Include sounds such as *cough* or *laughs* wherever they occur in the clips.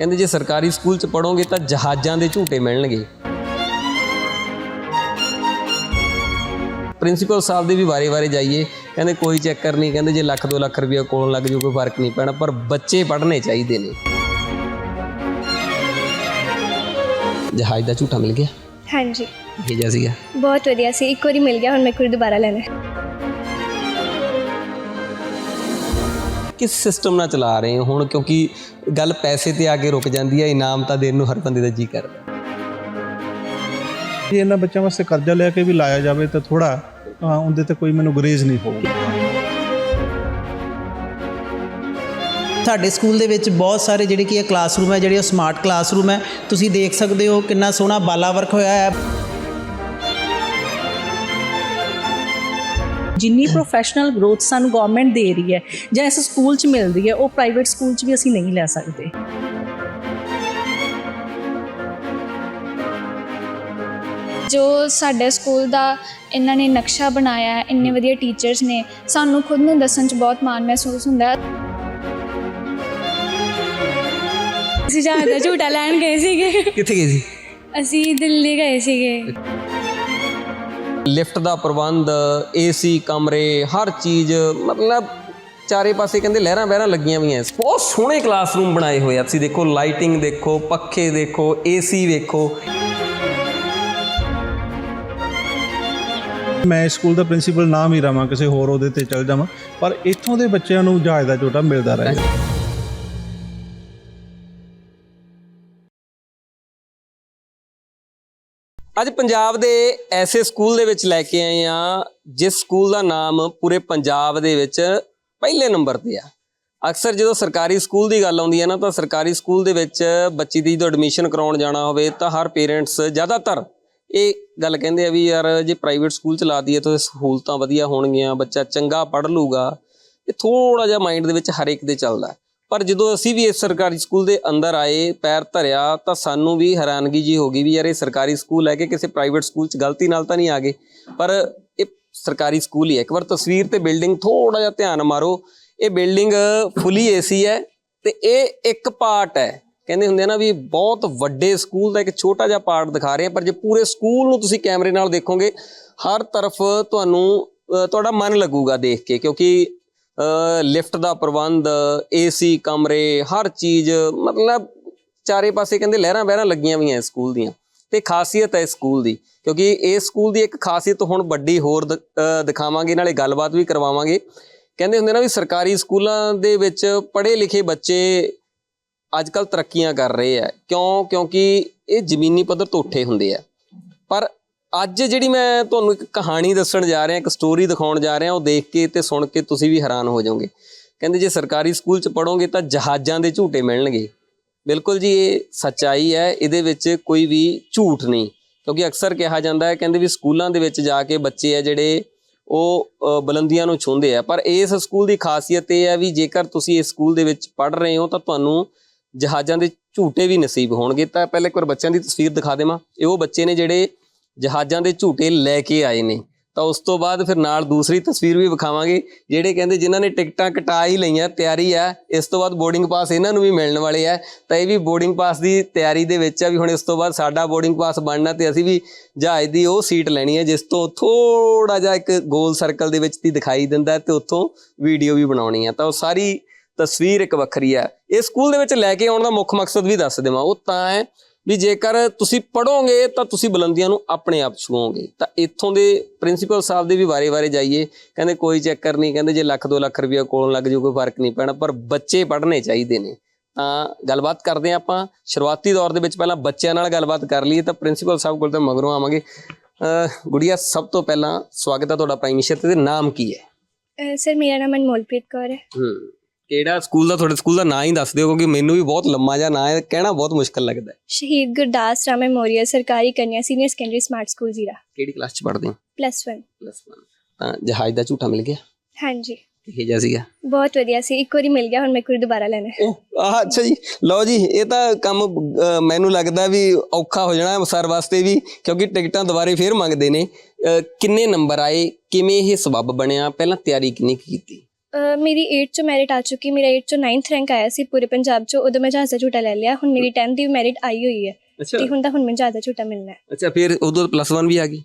ਕਹਿੰਦੇ ਜੇ ਸਰਕਾਰੀ ਸਕੂਲ 'ਚ ਪੜੋਗੇ ਤਾਂ ਜਹਾਜ਼ਾਂ ਦੇ ਝੂਟੇ ਮਿਲਣਗੇ। ਪ੍ਰਿੰਸੀਪਲ ਸਾਹਿਬ ਦੇ ਵੀ ਵਾਰੇ-ਵਾਰੇ ਜਾਈਏ। ਕਹਿੰਦੇ ਕੋਈ ਚੱਕਰ ਨਹੀਂ ਕਹਿੰਦੇ ਜੇ ਲੱਖ 2 ਲੱਖ ਰੁਪਏ ਕੋਲ ਲੱਗ ਜੂ ਕੋਈ ਫ਼ਰਕ ਨਹੀਂ ਪੈਣਾ ਪਰ ਬੱਚੇ ਪੜ੍ਹਨੇ ਚਾਹੀਦੇ ਨੇ। ਜਹਾਜ਼ ਦਾ ਝੂਟਾ ਮਿਲ ਗਿਆ? ਹਾਂਜੀ। ਇਹ ਜਿਹਾ ਸੀਗਾ। ਬਹੁਤ ਵਧੀਆ ਸੀ ਇੱਕ ਵਾਰੀ ਮਿਲ ਗਿਆ ਹੁਣ ਮੈਂ ਕੋਈ ਦੁਬਾਰਾ ਲੈਣਾ। ਹੈ। ਕਿਸ ਸਿਸਟਮ ਨਾਲ ਚਲਾ ਰਹੇ ਹੋ ਹੁਣ? ਕਿਉਂਕਿ ਗੱਲ ਪੈਸੇ ਤੇ ਆ ਕੇ ਰੁਕ ਜਾਂਦੀ ਹੈ ਇਨਾਮ ਤਾਂ ਦੇਣ ਨੂੰ ਹਰ ਬੰਦੇ ਦਾ ਜੀ ਕਰਦਾ ਜੇ ਇਹਨਾਂ ਬੱਚਿਆਂ ਵਾਸਤੇ ਕਰਜ਼ਾ ਲੈ ਕੇ ਵੀ ਲਾਇਆ ਜਾਵੇ ਤਾਂ ਥੋੜਾ ਉਹਦੇ ਤੇ ਕੋਈ ਮੈਨੂੰ ਗੁਰੇਜ਼ ਨਹੀਂ ਹੋਊਗੀ। ਸਾਡੇ ਸਕੂਲ ਦੇ ਵਿੱਚ ਬਹੁਤ ਸਾਰੇ ਜਿਹੜੇ ਕੀ ਹੈ ਕਲਾਸਰੂਮ ਹੈ ਜਿਹੜੇ ਉਹ ਸਮਾਰਟ ਕਲਾਸਰੂਮ ਹੈ। ਤੁਸੀਂ ਦੇਖ ਸਕਦੇ ਹੋ ਕਿੰਨਾ ਸੋਹਣਾ ਬਾਲਾ ਵਰਕ ਹੋਇਆ ਹੈ। ਜਿੰਨੀ ਪ੍ਰੋਫੈਸ਼ਨਲ ਗਰੋਥ ਸਾਨੂੰ ਗਵਰਨਮੈਂਟ ਦੇ ਰਹੀ ਹੈ ਜਾਂ ਇਸ ਸਕੂਲ 'ਚ ਮਿਲਦੀ ਹੈ ਉਹ ਪ੍ਰਾਈਵੇਟ ਸਕੂਲ 'ਚ ਵੀ ਅਸੀਂ ਨਹੀਂ ਲੈ ਸਕਦੇ। ਜੋ ਸਾਡੇ ਸਕੂਲ ਦਾ ਇਹਨਾਂ ਨੇ ਨਕਸ਼ਾ ਬਣਾਇਆ ਹੈ ਇੰਨੇ ਵਧੀਆ ਟੀਚਰਸ ਨੇ ਸਾਨੂੰ ਖੁਦ ਨੂੰ ਦੱਸਣ 'ਚ ਬਹੁਤ ਮਾਣ ਮਹਿਸੂਸ ਹੁੰਦਾ ਹੈ। ਅਸੀਂ ਜਹਾਜ਼ ਦਾ ਝੂਟਾ ਲੈਣ ਗਏ ਸੀਗੇ। ਕਿੱਥੇ ਗਏ ਸੀ? ਅਸੀਂ ਦਿੱਲੀ ਗਏ ਸੀਗੇ। ਲਿਫਟ ਦਾ ਪ੍ਰਬੰਧ ਏਸੀ ਕਮਰੇ, ਹਰ ਚੀਜ਼, ਮਤਲਬ ਚਾਰੇ ਪਾਸੇ ਕਹਿੰਦੇ ਲਹਿਰਾਂ ਬਹਿਰਾਂ ਲੱਗੀਆਂ ਹੋਈਆਂ ਬਹੁਤ ਸੋਹਣੇ ਕਲਾਸਰੂਮ ਬਣਾਏ ਹੋਏ ਆ। ਤੁਸੀਂ ਦੇਖੋ, ਲਾਈਟਿੰਗ ਦੇਖੋ, ਪੱਖੇ ਦੇਖੋ ਏਸੀ ਵੇਖੋ। ਮੈਂ ਸਕੂਲ ਦਾ ਪ੍ਰਿੰਸੀਪਲ, ਨਾ ਵੀ ਰਵਾਂ, ਕਿਸੇ ਹੋਰ ਉਹਦੇ ਤੇ ਚਲ ਜਾਵਾਂ, ਪਰ ਇੱਥੋਂ ਦੇ ਬੱਚਿਆਂ ਨੂੰ ਜਹਾਜ਼ ਦਾ ਝੋਟਾ ਮਿਲਦਾ ਰਹੇ। ਅੱਜ ਪੰਜਾਬ ਦੇ ਐਸੇ ਸਕੂਲ ਦੇ ਵਿੱਚ ਲੈ ਕੇ ਆਏ ਆ ਜਿਸ ਸਕੂਲ ਦਾ ਨਾਮ ਪੂਰੇ ਪੰਜਾਬ ਦੇ ਵਿੱਚ ਪਹਿਲੇ ਨੰਬਰ ਤੇ ਆ। ਅਕਸਰ ਜਦੋਂ ਸਰਕਾਰੀ ਸਕੂਲ ਦੀ ਗੱਲ ਆਉਂਦੀ ਹੈ ਨਾ, ਤਾਂ ਸਰਕਾਰੀ ਸਕੂਲ ਦੇ ਵਿੱਚ ਬੱਚੀ ਦੀ ਜਦੋਂ ਐਡਮਿਸ਼ਨ ਕਰਾਉਣ ਜਾਣਾ ਹੋਵੇ, ਤਾਂ ਹਰ ਪੇਰੈਂਟਸ ਜ਼ਿਆਦਾਤਰ ਇਹ ਗੱਲ ਕਹਿੰਦੇ ਆ ਵੀ ਯਾਰ, ਜੇ ਪ੍ਰਾਈਵੇਟ ਸਕੂਲ ਚ ਲਾ ਦਈਏ ਤਾਂ ਸਹੂਲਤਾਂ ਵਧੀਆ ਹੋਣਗੀਆਂ, ਬੱਚਾ ਚੰਗਾ ਪੜ੍ਹ ਲੂਗਾ ਇਹ ਥੋੜਾ ਜਿਹਾ ਮਾਈਂਡ ਦੇ ਵਿੱਚ ਹਰ ਇੱਕ ਦੇ ਚੱਲਦਾ। ਪਰ ਜਦੋਂ ਅਸੀਂ ਵੀ ਇਸ ਸਰਕਾਰੀ ਸਕੂਲ ਦੇ ਅੰਦਰ ਆਏ, ਪੈਰ ਧਰਿਆ, ਤਾਂ ਸਾਨੂੰ ਵੀ ਹੈਰਾਨਗੀ ਜੀ ਹੋ ਗਈ ਵੀ ਯਾਰ ਇਹ ਸਰਕਾਰੀ ਸਕੂਲ ਹੈ ਕਿ ਕਿਸੇ ਪ੍ਰਾਈਵੇਟ ਸਕੂਲ 'ਚ ਗਲਤੀ ਨਾਲ ਤਾਂ ਨਹੀਂ ਆ ਗਏ। ਪਰ ਇਹ ਸਰਕਾਰੀ ਸਕੂਲ ਹੀ ਹੈ। ਇੱਕ ਵਾਰ ਤਸਵੀਰ ਤੇ ਬਿਲਡਿੰਗ ਥੋੜਾ ਜਿਹਾ ਧਿਆਨ ਮਾਰੋ। ਇਹ ਬਿਲਡਿੰਗ ਫੁੱਲੀ ਏਸੀ ਹੈ ਤੇ ਇਹ ਇੱਕ ਪਾਰਟ ਹੈ। ਕਹਿੰਦੇ ਹੁੰਦੇ ਆ ਨਾ ਵੀ ਬਹੁਤ ਵੱਡੇ ਸਕੂਲ ਦਾ ਇੱਕ ਛੋਟਾ ਜਿਹਾ ਪਾਰਟ ਦਿਖਾ ਰਹੇ ਆ ਪਰ ਜੇ ਪੂਰੇ ਸਕੂਲ ਨੂੰ ਤੁਸੀਂ ਕੈਮਰੇ ਨਾਲ ਦੇਖੋਗੇ, ਹਰ ਤਰਫ ਤੁਹਾਨੂੰ ਤੁਹਾਡਾ ਮਨ ਲੱਗੂਗਾ ਦੇਖ ਕੇ, ਕਿਉਂਕਿ ਲਿਫਟ ਦਾ ਪ੍ਰਬੰਧ ਏਸੀ ਕਮਰੇ, ਹਰ ਚੀਜ਼, ਮਤਲਬ ਚਾਰੇ ਪਾਸੇ ਕਹਿੰਦੇ ਲਹਿਰਾਂ ਬਹਿਰਾਂ ਲੱਗੀਆਂ ਹੋਈਆਂ ਇਸ ਸਕੂਲ ਦੀਆਂ। ਤੇ ਖਾਸੀਅਤ ਹੈ ਇਸ ਸਕੂਲ ਦੀ, ਕਿਉਂਕਿ ਇਸ ਸਕੂਲ ਦੀ ਇੱਕ ਖਾਸੀਅਤ ਹੁਣ ਵੱਡੀ ਹੋਰ ਦ- ਦਿਖਾਵਾਂਗੇ, ਨਾਲੇ ਗੱਲਬਾਤ ਵੀ ਕਰਵਾਵਾਂਗੇ। ਕਹਿੰਦੇ ਹੁੰਦੇ ਨਾ ਵੀ ਸਰਕਾਰੀ ਸਕੂਲਾਂ ਦੇ ਵਿੱਚ ਪੜ੍ਹੇ ਲਿਖੇ ਬੱਚੇ ਅੱਜ ਕੱਲ ਤਰੱਕੀਆਂ ਕਰ ਰਹੇ ਆ। ਕਿਉਂ? ਕਿਉਂਕਿ ਇਹ ਜ਼ਮੀਨੀ ਪੱਧਰ ਤੋਂ ਉੱਠੇ ਹੁੰਦੇ ਆ। ਪਰ ਅੱਜ ਜਿਹੜੀ ਮੈਂ ਤੁਹਾਨੂੰ ਇੱਕ ਕਹਾਣੀ ਦੱਸਣ ਜਾ ਰਿਹਾ ਇੱਕ ਸਟੋਰੀ ਦਿਖਾਉਣ ਜਾ ਰਿਹਾ ਉਹ ਦੇਖ ਕੇ ਤੇ ਸੁਣ ਕੇ ਤੁਸੀਂ ਵੀ ਹੈਰਾਨ ਹੋ ਜਾਓਗੇ। ਕਹਿੰਦੇ ਜੇ ਸਰਕਾਰੀ ਸਕੂਲ 'ਚ ਪੜੋਗੇ ਤਾਂ ਜਹਾਜ਼ਾਂ ਦੇ ਝੂਟੇ ਮਿਲਣਗੇ। ਬਿਲਕੁਲ ਜੀ ਇਹ ਸੱਚਾਈ ਹੈ ਇਹਦੇ ਵਿੱਚ ਕੋਈ ਵੀ ਝੂਠ ਨਹੀਂ। ਕਿਉਂਕਿ ਅਕਸਰ ਕਿਹਾ ਜਾਂਦਾ ਹੈ ਕਹਿੰਦੇ ਵੀ ਸਕੂਲਾਂ ਦੇ ਵਿੱਚ ਜਾ ਕੇ ਬੱਚੇ ਆ ਜਿਹੜੇ ਉਹ ਅ, ਬੁਲੰਦੀਆਂ ਨੂੰ ਛੂੰਹਦੇ ਆ। ਪਰ ਇਸ ਸਕੂਲ ਦੀ ਖਾਸੀਅਤ ਇਹ ਹੈ ਵੀ ਜੇਕਰ ਤੁਸੀਂ ਇਸ ਸਕੂਲ ਦੇ ਵਿੱਚ ਪੜ ਰਹੇ ਹੋ ਤਾਂ ਤੁਹਾਨੂੰ ਜਹਾਜ਼ਾਂ ਦੇ ਝੂਟੇ ਵੀ ਨਸੀਬ ਹੋਣਗੇ। ਤਾਂ ਪਹਿਲੇ ਇੱਕ ਵਾਰ ਬੱਚਿਆਂ ਦੀ ਤਸਵੀਰ ਦਿਖਾ ਦੇਵਾਂ। ਇਹ ਉਹ ਬੱਚੇ ਨੇ ਜਿਹੜੇ ਜਹਾਜ਼ਾਂ ਦੇ ਝੂਟੇ ਲੈ ਕੇ ਆਏ ਨੇ। ਤਾਂ ਉਸ ਤੋਂ ਬਾਅਦ ਫਿਰ ਨਾਲ ਦੂਸਰੀ ਤਸਵੀਰ ਵੀ ਵਿਖਾਵਾਂਗੇ, ਜਿਹੜੇ ਕਹਿੰਦੇ ਜਿਨ੍ਹਾਂ ਨੇ ਟਿਕਟਾਂ ਕਟਾ ਹੀ ਲਈਆਂ, ਤਿਆਰੀ ਆ, ਇਸ ਤੋਂ ਬਾਅਦ ਬੋਰਡਿੰਗ ਪਾਸ ਇਹਨਾਂ ਨੂੰ ਵੀ ਮਿਲਣ ਵਾਲੇ ਆ। ਤਾਂ ਇਹ ਵੀ ਬੋਰਡਿੰਗ ਪਾਸ ਦੀ ਤਿਆਰੀ ਦੇ ਵਿੱਚ ਆ ਵੀ ਹੁਣ ਇਸ ਤੋਂ ਬਾਅਦ ਸਾਡਾ ਬੋਰਡਿੰਗ ਪਾਸ ਬਣਨਾ ਤੇ ਅਸੀਂ ਵੀ ਜਹਾਜ਼ ਦੀ ਉਹ ਸੀਟ ਲੈਣੀ ਹੈ ਜਿਸ ਤੋਂ ਥੋੜਾ ਜਿਹਾ ਇੱਕ ਗੋਲ ਸਰਕਲ ਦੇ ਵਿੱਚ ਦੀ ਦਿਖਾਈ ਦਿੰਦਾ ਹੈ ਤੇ ਉੱਥੋਂ ਵੀਡੀਓ ਵੀ ਬਣਾਉਣੀ ਆ। ਤਾਂ ਉਹ ਸਾਰੀ ਤਸਵੀਰ ਇੱਕ ਵੱਖਰੀ ਆ। ਇਹ ਸਕੂਲ ਦੇ ਵਿੱਚ ਲੈ ਕੇ ਆਉਣ ਦਾ ਮੁੱਖ ਮਕਸਦ ਵੀ ਦੱਸ ਦੇਵਾਂ। ਉਹ ਤਾਂ ਹੈ ਵੀ ਜੇਕਰ ਤੁਸੀਂ ਪੜੋਗੇ ਤਾਂ ਤੁਸੀਂ ਬੁਲੰਦੀਆਂ ਨੂੰ ਆਪਣੇ ਆਪ ਛੂਓਗੇ ਤਾਂ ਇੱਥੋਂ ਦੇ ਪ੍ਰਿੰਸੀਪਲ ਸਾਹਿਬ ਦੇ ਵੀ ਵਾਰੇ-ਵਾਰੇ ਜਾਈਏ। ਕਹਿੰਦੇ ਕੋਈ ਚੱਕਰ ਨਹੀਂ ਕਹਿੰਦੇ ਜੇ ਲੱਖ 2 ਲੱਖ ਰੁਪਏ ਕੋਲ ਲੱਗ ਜੂ ਕੋਈ ਫ਼ਰਕ ਨਹੀਂ ਪੈਣਾ ਪਰ ਬੱਚੇ ਪੜ੍ਹਨੇ ਚਾਹੀਦੇ ਨੇ। ਤਾਂ ਗੱਲਬਾਤ ਕਰਦੇ ਹਾਂ ਆਪਾਂ। ਸ਼ੁਰੂਆਤੀ ਦੌਰ ਦੇ ਵਿੱਚ ਪਹਿਲਾਂ ਬੱਚਿਆਂ ਨਾਲ ਗੱਲਬਾਤ ਕਰ ਲਈਏ ਤਾਂ ਪ੍ਰਿੰਸੀਪਲ ਸਾਹਿਬ ਕੋਲ ਤਾਂ ਮਗਰੋਂ ਆਵਾਂਗੇ। ਗੁੜੀਆ ਸਭ ਤੋਂ ਪਹਿਲਾਂ ਸਵਾਗਤ ਹੈ ਤੁਹਾਡਾ ਪ੍ਰਾਈਮ ਤੇ। ਤੇ ਨਾਮ ਕੀ ਹੈ? ਸਰ ਮੇਰਾ ਨਾਮ ਅਨਮੋਲਪ੍ਰੀਤ ਕੌਰ ਹੈ। ਹੂੰ। ਕਿਹੜਾ ਸਕੂਲ ਦਾ ਤੁਹਾਡੇ ਸਕੂਲ ਦਾ ਨਾਂ ਹੀ ਦੱਸ ਦਿਓ ਕਿਉਂਕਿ ਮੈਨੂੰ ਵੀ ਬਹੁਤ ਲੰਮਾ ਜਿਹਾ ਨਾਂ ਹੈ ਕਹਿਣਾ ਬਹੁਤ ਮੁਸ਼ਕਲ ਲੱਗਦਾ ਹੈ। ਸ਼ਹੀਦ ਗੁਰਦਾਸ ਰਾਮ ਮੈਮੋਰੀਅਲ ਸਰਕਾਰੀ ਕੰਨਿਆ senior secondary smart school Zira. ਕਿਹੜੀ ਕਲਾਸ ਚ ਪੜ੍ਹਦੇ ਹੋ? ਪਲੱਸ 1 ਪਲੱਸ 1 ਤਾਂ ਜਹਾਜ਼ ਦਾ ਝੂਟਾ ਮਿਲ ਗਿਆ? ਹਾਂਜੀ। ਇਹ ਜਿਹਾ ਸੀਗਾ? ਬਹੁਤ ਵਧੀਆ ਸੀ ਇੱਕ ਵਾਰੀ ਮਿਲ ਗਿਆ ਹੁਣ ਮੈਂ ਕੋਈ ਦੁਬਾਰਾ ਲੈਣਾ। ਹੈ। ਉਹ ਆਹ ਅੱਛਾ ਜੀ। ਲਓ ਜੀ ਇਹ ਤਾਂ ਕੰਮ ਅਹ, ਮੈਨੂੰ ਲੱਗਦਾ ਵੀ ਔਖਾ ਹੋ ਜਾਣਾ ਸਰ ਵਾਸਤੇ ਵੀ ਕਿਉਂਕਿ ਟਿਕਟਾਂ ਦੁਬਾਰੇ ਫੇਰ ਮੰਗਦੇ ਨੇ। ਅਹ, ਕਿੰਨੇ ਨੰਬਰ ਆਏ? ਕਿਵੇਂ ਇਹ ਸਬੱਬ ਬਣਿਆ? ਪਹਿਲਾਂ ਤਿਆਰੀ ਕਿੰਨੀ ਕੁ ਕੀਤੀ? ਮੇਰੀ 8 ਚੋਂ ਮੈਰਿਟ ਆ ਚੁੱਕੀ ਮੇਰਾ 8 ਚੋਂ 9th ਰੈਂਕ ਆਇਆ ਸੀ ਪੂਰੇ ਪੰਜਾਬ ਚੋਂ ਉਦੋਂ ਮੈਂ ਜਹਾਜ਼ ਝੂਟਾ ਲੈ ਲਿਆ ਹੁਣ ਮੇਰੀ 10th ਦੀ ਮੈਰਿਟ ਆਈ ਹੋਈ ਹੈ ਤੇ ਹੁਣ ਤਾਂ ਹੁਣ ਮੈਨੂੰ ਜਹਾਜ਼ ਝੂਟਾ ਮਿਲਣਾ ਹੈ। ਅੱਛਾ ਫਿਰ ਉਦੋਂ ਪਲੱਸ 1 ਵੀ ਆ ਗਈ?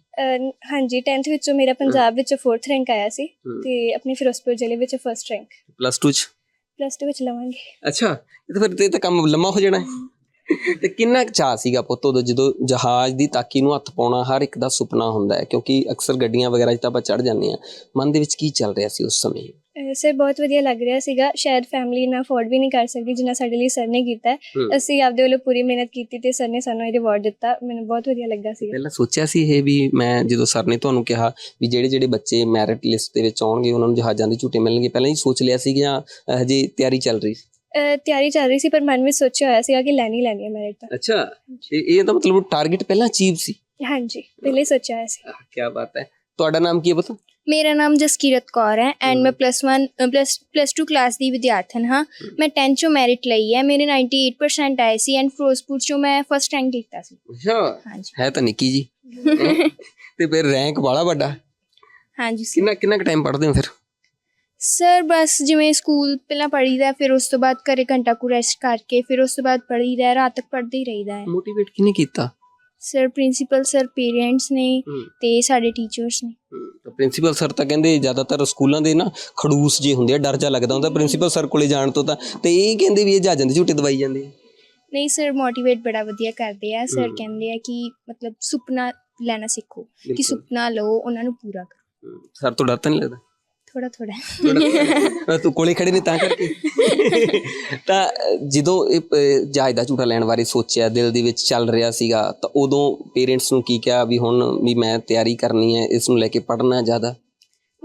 ਹਾਂਜੀ 10th ਵਿੱਚੋਂ ਮੇਰਾ ਪੰਜਾਬ ਵਿੱਚ 4th ਰੈਂਕ ਆਇਆ ਸੀ। ਤੇ ਆਪਣੇ ਫਿਰੋਜ਼ਪੁਰ ਜ਼ਿਲ੍ਹੇ ਵਿੱਚ ਫਰਸਟ ਰੈਂਕ ਪਲੱਸ 2 ਚ? ਪਲੱਸ 2 ਵਿੱਚ ਲਵਾਂਗੇ। ਅੱਛਾ ਇਹ ਤਾਂ ਫਿਰ ਤੇ ਤਾਂ ਕੰਮ ਲੰਮਾ ਹੋ ਜਾਣਾ ਹੈ। ਤੇ ਕਿੰਨਾ ਚਾਅ ਸੀਗਾ ਪੁੱਤ ਉਦੋਂ ਜਦੋਂ ਜਹਾਜ਼ ਦੀ ਤਾਕੀ ਨੂੰ ਹੱਥ ਪਾਉਣਾ ਹਰ ਇੱਕ ਦਾ ਸੁਪਨਾ ਹੁੰਦਾ ਹੈ ਕਿਉਂਕਿ ਅਕਸਰ ਗੱਡੀਆਂ ਵਗੈਰਾ 'ਚ ਤਾਂ ਆਪਾਂ ਚੜ ਜਾਂਦੇ ਆ ਮਨ ਦੇ ਵਿੱਚ ਕੀ ਚੱਲ ਰਿਹਾ ਸੀ ਉਸ ਸਮੇਂ? ਸਰ ਬਹੁਤ ਵਧੀਆ ਲੱਗ ਰਿਹਾ ਸੀਗਾ। ਸ਼ਾਇਦ ਫੈਮਿਲੀ ਨਾ ਅਫੋਰਡ ਵੀ ਨਹੀਂ ਕਰ ਸਕਦੀ ਜਿੰਨਾ ਸਾਡੇ ਲਈ ਸਰ ਨੇ ਕੀਤਾ ਹੈ। ਅਸੀਂ ਆਪਦੇ ਵੱਲੋਂ ਪੂਰੀ ਮਿਹਨਤ ਕੀਤੀ ਤੇ ਸਰ ਨੇ ਸਾਨੂੰ ਇਹ ਰਿਵਾਰਡ ਦਿੱਤਾ। ਮੈਨੂੰ ਬਹੁਤ ਵਧੀਆ ਲੱਗਾ ਸੀਗਾ। ਪਹਿਲਾਂ ਸੋਚਿਆ ਸੀ ਇਹ ਵੀ ਮੈਂ ਜਦੋਂ ਸਰ ਨੇ ਤੁਹਾਨੂੰ ਕਿਹਾ ਵੀ ਜਿਹੜੇ ਜਿਹੜੇ ਬੱਚੇ ਮੈਰਿਟ ਲਿਸਟ ਦੇ ਵਿੱਚ ਆਉਣਗੇ ਉਹਨਾਂ ਨੂੰ ਜਹਾਜ਼ਾਂ ਦੇ ਝੂਟੇ ਮਿਲਣਗੇ ਪਹਿਲਾਂ ਹੀ ਸੋਚ ਲਿਆ ਸੀ ਜਾਂ ਹਜੇ ਤਿਆਰੀ ਚੱਲ ਰਹੀ ਸੀ? ਤਿਆਰੀ ਚੱਲ ਰਹੀ ਸੀ ਪਰ ਮਨ ਵਿੱਚ ਸੋਚਿਆ ਹੋਇਆ ਸੀਗਾ ਕਿ ਲੈਣੀ ਲੈਣੀ ਹੈ ਮੈਰਿਟ ਤਾਂ। ਅੱਛਾ ਇਹ ਤਾਂ ਮਤਲਬ ਟਾਰਗੇਟ ਪਹਿਲਾਂ ਅਚੀਵ ਸੀ? ਹਾਂਜੀ ਪਹਿਲੇ ਹੀ ਸੋਚਿਆ ਹੋਇਆ ਸੀ। ਕੀ ਬਾਤ ਹੈ। ਤੁਹਾਡਾ ਨਾਮ ਕੀ ਹੈ ਪਤਾ? ਮੇਰਾ ਨਾਮ ਜਸਕੀਰਤ ਕੌਰ ਹੈ ਐਂਡ ਮੈਂ ਪਲੱਸ 1 ਪਲੱਸ ਪਲੱਸ 2 ਕਲਾਸ ਦੀ ਵਿਦਿਆਰਥਣ ਹਾਂ। ਮੈਂ 10 ਚੋਂ ਮੈਰਿਟ ਲਈ ਹੈ। ਮੇਰੇ 98% ਆਏ ਸੀ ਐਂਡ ਫਿਰੋਜ਼ਪੁਰ ਚੋਂ ਮੈਂ ਫਸਟ ਰੈਂਕ ਲਿੱਤਾ ਸੀ। ਅੱਛਾ। ਹੈ ਤਾਂ ਨਿੱਕੀ ਜੀ? *laughs* ਤੇ ਫਿਰ ਰੈਂਕ ਵਾਲਾ ਵੱਡਾ। ਹਾਂਜੀ ਕਿੰਨਾ ਕਿੰਨਾ ਟਾਈਮ ਪੜ੍ਹਦੇ ਹੋ ਫਿਰ? ਸਰ ਬਸ ਜਿਵੇਂ ਸਕੂਲ ਪਹਿਲਾਂ ਪੜ੍ਹੀਦਾ ਫਿਰ ਉਸ ਤੋਂ ਬਾਅਦ ਘਰੇ ਘੰਟਾ ਕੁ ਰੈਸਟ ਕਰਕੇ ਫਿਰ ਉਸ ਤੋਂ ਬਾਅਦ ਪੜ੍ਹੀਦਾ ਰਾਤ ਤੱਕ ਪੜ੍ਹਦੇ ਹੀ ਰਹੀਦਾ ਹੈ। ਮੋਟੀਵੇਟ ਕਿਹਨੇ ਕੀਤਾ? ਸਰ ਪ੍ਰਿੰਸੀਪਲ ਸਰ ਪੇਰੈਂਟਸ ਨੇ ਹੂੰ। ਤੇ ਸਾਡੇ ਟੀਚਰਸ ਨੇ ਪ੍ਰਿੰਸੀਪਲ ਸਰ ਤਾਂ ਕਹਿੰਦੇ ਜ਼ਿਆਦਾਤਰ ਸਕੂਲਾਂ ਦੇ ਨਾ ਖੜੂਸ ਜੇ ਹੁੰਦੇ ਆ ਡਰ ਜਾ ਲੱਗਦਾ ਹੁੰਦਾ ਪ੍ਰਿੰਸੀਪਲ ਸਰ ਕੋਲੇ ਜਾਣ ਤੋਂ ਤਾਂ ਤੇ ਇਹ ਕਹਿੰਦੇ ਵੀ ਇਹ ਜਹਾਜ਼ਾਂ ਦੇ ਝੂਟੇ ਦਵਾਈ ਜਾਂਦੇ ਆ ਨਹੀਂ ਸਰ ਮੋਟੀਵੇਟ ਬੜਾ ਵਧੀਆ ਕਰਦੇ ਆ ਸਰ। ਕਹਿੰਦੇ ਆ ਕਿ ਮਤਲਬ ਸੁਪਨਾ ਲੈਣਾ ਸਿੱਖੋ ਕਿ ਬਿਲਕੁਲ। ਸੁਪਨਾ ਲਓ ਉਹਨਾਂ ਨੂੰ ਪੂਰਾ ਕਰੋ ਸਰ ਤੋਂ ਡਰ ਤਾਂ ਨਹੀਂ ਲੱਗਦਾ ਥੋੜਾ ਥੋੜਾ ਤੂੰ ਕੋਲੇ ਖੜੇ ਨੇ ਤਾਂ ਕਰਕੇ ਤਾਂ ਜਦੋਂ ਇਹ ਪ- ਜਹਾਜ਼ ਝੂਟਾ ਲੈਣ ਬਾਰੇ ਸੋਚਿਆ ਦਿਲ ਦੇ ਵਿੱਚ ਚੱਲ ਰਿਹਾ ਸੀਗਾ ਤਾਂ ਉਦੋਂ ਪੇਰੈਂਟਸ ਨੂੰ ਕੀ ਕਿਹਾ ਵੀ ਹੁਣ ਵੀ ਮੈਂ ਤਿਆਰੀ ਕਰਨੀ ਹੈ ਇਸ ਨੂੰ ਲੈ ਕੇ ਪੜ੍ਹਨਾ ਜ਼ਿਆਦਾ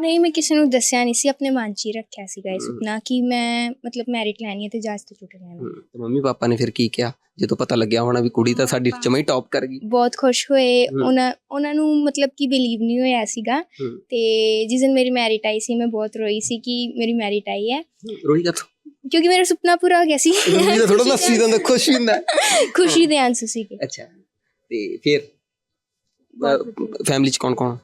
ਨਹੀਂ ਮੈਂ ਕਿਸੇ ਨੂੰ ਦੱਸਿਆ ਨਹੀਂ ਸੀ ਆਪਣੇ ਮਨ 'ਚ ਹੀ ਰੱਖਿਆ ਸੀਗਾ ਇਹ। ਸੁਪਨਾ ਕਿ ਮੈਂ ਮਤਲਬ ਮੈਰਿਟ ਲੈਣੀ ਹੈ ਤੇ ਜਹਾਜ਼ ਤੇ ਲੈਣਾ ਹਮ, ਤੇ ਮੰਮੀ ਪਾਪਾ ਨੇ ਫਿਰ ਕੀ ਕਿਹਾ? ਜਦੋਂ ਪਤਾ ਲੱਗਿਆ ਹੋਣਾ ਵੀ ਕੁੜੀ ਤਾਂ ਸਾਡੀ ਜਮਾਂ ਹੀ ਟੌਪ ਕਰ ਗਈ। ਬਹੁਤ ਖੁਸ਼ ਹੋਏ। ਹਮ। ਉਹਨਾਂ ਉਹਨਾਂ ਨੂੰ ਮਤਲਬ ਕਿ ਬਿਲੀਵ ਨਹੀਂ ਹੋਇਆ ਸੀਗਾ। ਹਮ। ਤੇ ਜਿਸ ਦਿਨ ਮੇਰੀ ਮੈਰਿਟ ਆਈ ਸੀ ਮੈਂ ਬਹੁਤ ਰੋਈ ਸੀ ਕਿ ਮੇਰੀ ਮੈਰਿਟ ਆਈ ਹੈ। ਰੋਈ ਕਾ ਕਿਉਂਕਿ ਮੇਰਾ ਸੁਪਨਾ ਪੂਰਾ ਹੋ ਗਿਆ ਸੀ। ਮੰਮੀ ਦਾ ਥੋੜਾ ਲੱਸੀ ਦਾ ਖੁਸ਼ ਵੀ ਹੁੰਦਾ। *laughs* ਖੁਸ਼ੀ ਦੇ ਆਂਸੂ ਸੀਗੇ। ਅੱਛਾ। ਤੇ ਫਿਰ ਫੈਮਿਲੀ ਚ ਕੌਣ ਕੌਣ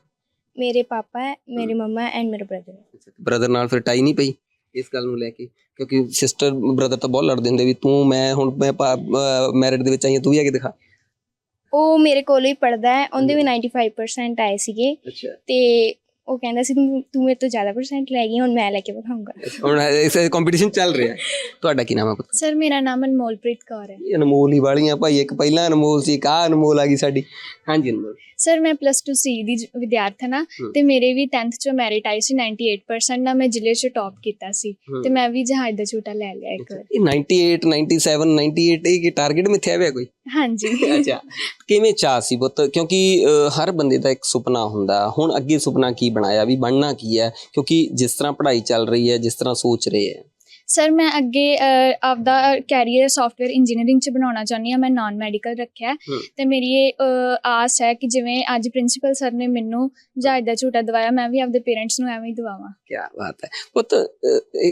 ਮੇਰੇ ਪਾਪਾ ਹੈ ਮੇਰੇ ਮੰਮਾ ਐਂਡ ਮੇਰਾ ਬ੍ਰਦਰ ਬ੍ਰਦਰ ਨਾਲ ਫਿਰ ਟਾਈ ਨਹੀਂ ਪਈ ਇਸ ਗੱਲ ਨੂੰ ਲੈ ਕੇ? ਕਿਉਂਕਿ ਸਿਸਟਰ ਬ੍ਰਦਰ ਤਾਂ ਬਹੁਤ ਲੜਦੇ ਹੁੰਦੇ ਵੀ ਤੂੰ ਮੈਂ ਹੁਣ ਮੈਂ ਮੈਰਿਟ ਦੇ ਵਿੱਚ ਆਈ ਹਾਂ ਤੂੰ ਵੀ ਆ ਕੇ ਦਿਖਾ। ਉਹ ਮੇਰੇ ਕੋਲ ਹੀ ਪੜਦਾ ਹੈ ਉਹਦੇ ਵੀ 95% ਆਏ ਸੀਗੇ। ਤੇ ਉਹ ਕਹਿੰਦਾ ਸੀ ਤੂੰ ਤੂੰ ਮੇਰੇ ਤੋਂ ਜ਼ਿਆਦਾ ਪਰਸੈਂਟ ਲੈ ਗਈ ਹੁਣ ਮੈਂ ਲੈ ਕੇ ਵਿਖਾਊਂਗਾ। ਹੁਣ ਇਸ ਕੰਪੀਟੀਸ਼ਨ ਚੱਲ ਰਿਹਾ। ਹੈ। ਤੁਹਾਡਾ ਕੀ ਨਾਮ ਹੈ ਪੁੱਤ? ਸਰ ਮੇਰਾ ਨਾਮ ਅਨਮੋਲਪ੍ਰੀਤ ਕੌਰ ਹੈ। ਇਹ ਅਨਮੋਲ ਹੀ ਵਾਲੀਆਂ ਭਾਈ ਇੱਕ ਪਹਿਲਾਂ ਅਨਮੋਲ ਸੀ ਆਹ ਅਨਮੋਲ ਆ ਗਈ ਸਾਡੀ। ਹਾਂਜੀ ਅਨਮੋਲ। ਸਰ ਮੈਂ ਪਲੱਸ 2 ਸੀ ਦੀ ਵਿਦਿਆਰਥਣ ਹਮ। ਤੇ ਮੇਰੇ ਵੀ 10th ਚੋਂ ਮੈਰਿਟ ਆਈ ਸੀ 98% ਨਾਲ ਮੈਂ ਜ਼ਿਲ੍ਹੇ 'ਚ ਟੌਪ ਕੀਤਾ ਸੀ। ਤੇ ਮੈਂ ਵੀ ਜਹਾਜ਼ ਦਾ ਝੂਟਾ ਲੈ ਲਿਆ ਇੱਕ ਵਾਰ। ਇਹ 98 97 98 ਇਹ ਕੀ ਟਾਰਗੇਟ ਮਿੱਥਿਆ ਹੋਇਆ ਕੋਈ? ਹਾਂਜੀ। ਅੱਛਾ। ਕਿਵੇਂ ਚਾਹ ਸੀ ਪੁੱਤ? ਕਿਉਂਕਿ, ਅਹ, ਹਰ ਬੰਦੇ ਦਾ ਇੱਕ ਸੁਪਨਾ ਹੁੰਦਾ। ਹੁਣ ਅੱਗੇ ਸੁਪਨਾ ਕੀ ਬਣਾਇਆ? ਵੀ ਬਣਨਾ ਕੀ ਹੈ? ਕਿਉਂਕਿ ਜਿਸ ਤਰ੍ਹਾਂ ਪੜ੍ਹਾਈ ਚੱਲ ਰਹੀ ਹੈ, ਜਿਸ ਤਰ੍ਹਾਂ ਸੋਚ ਰਹੇ ਹੈ। ਸਰ ਮੈਂ ਅੱਗੇ ਆਪਦਾ ਕੈਰੀਅਰ ਸੌਫਟਵੇਅਰ ਇੰਜੀਨੀਅਰਿੰਗ ਚ ਬਣਾਉਣਾ ਚਾਹੁੰਦੀ ਹਾਂ ਮੈਂ ਨਾਨ ਮੈਡੀਕਲ ਰੱਖਿਆ। ਤੇ ਮੇਰੀ ਇਹ ਆਸ ਹੈ ਕਿ ਜਿਵੇਂ ਅੱਜ ਪ੍ਰਿੰਸੀਪਲ ਸਰ ਨੇ ਮੈਨੂੰ ਜਹਾਜ਼ ਦਾ ਝੂਟਾ ਦਵਾਇਆ ਮੈਂ ਵੀ ਆਪਦੇ ਪੇਰੈਂਟਸ ਨੂੰ ਐਵੇਂ ਹੀ ਦਵਾਵਾਂ। ਕੀ ਬਾਤ ਹੈ। ਪੁੱਤ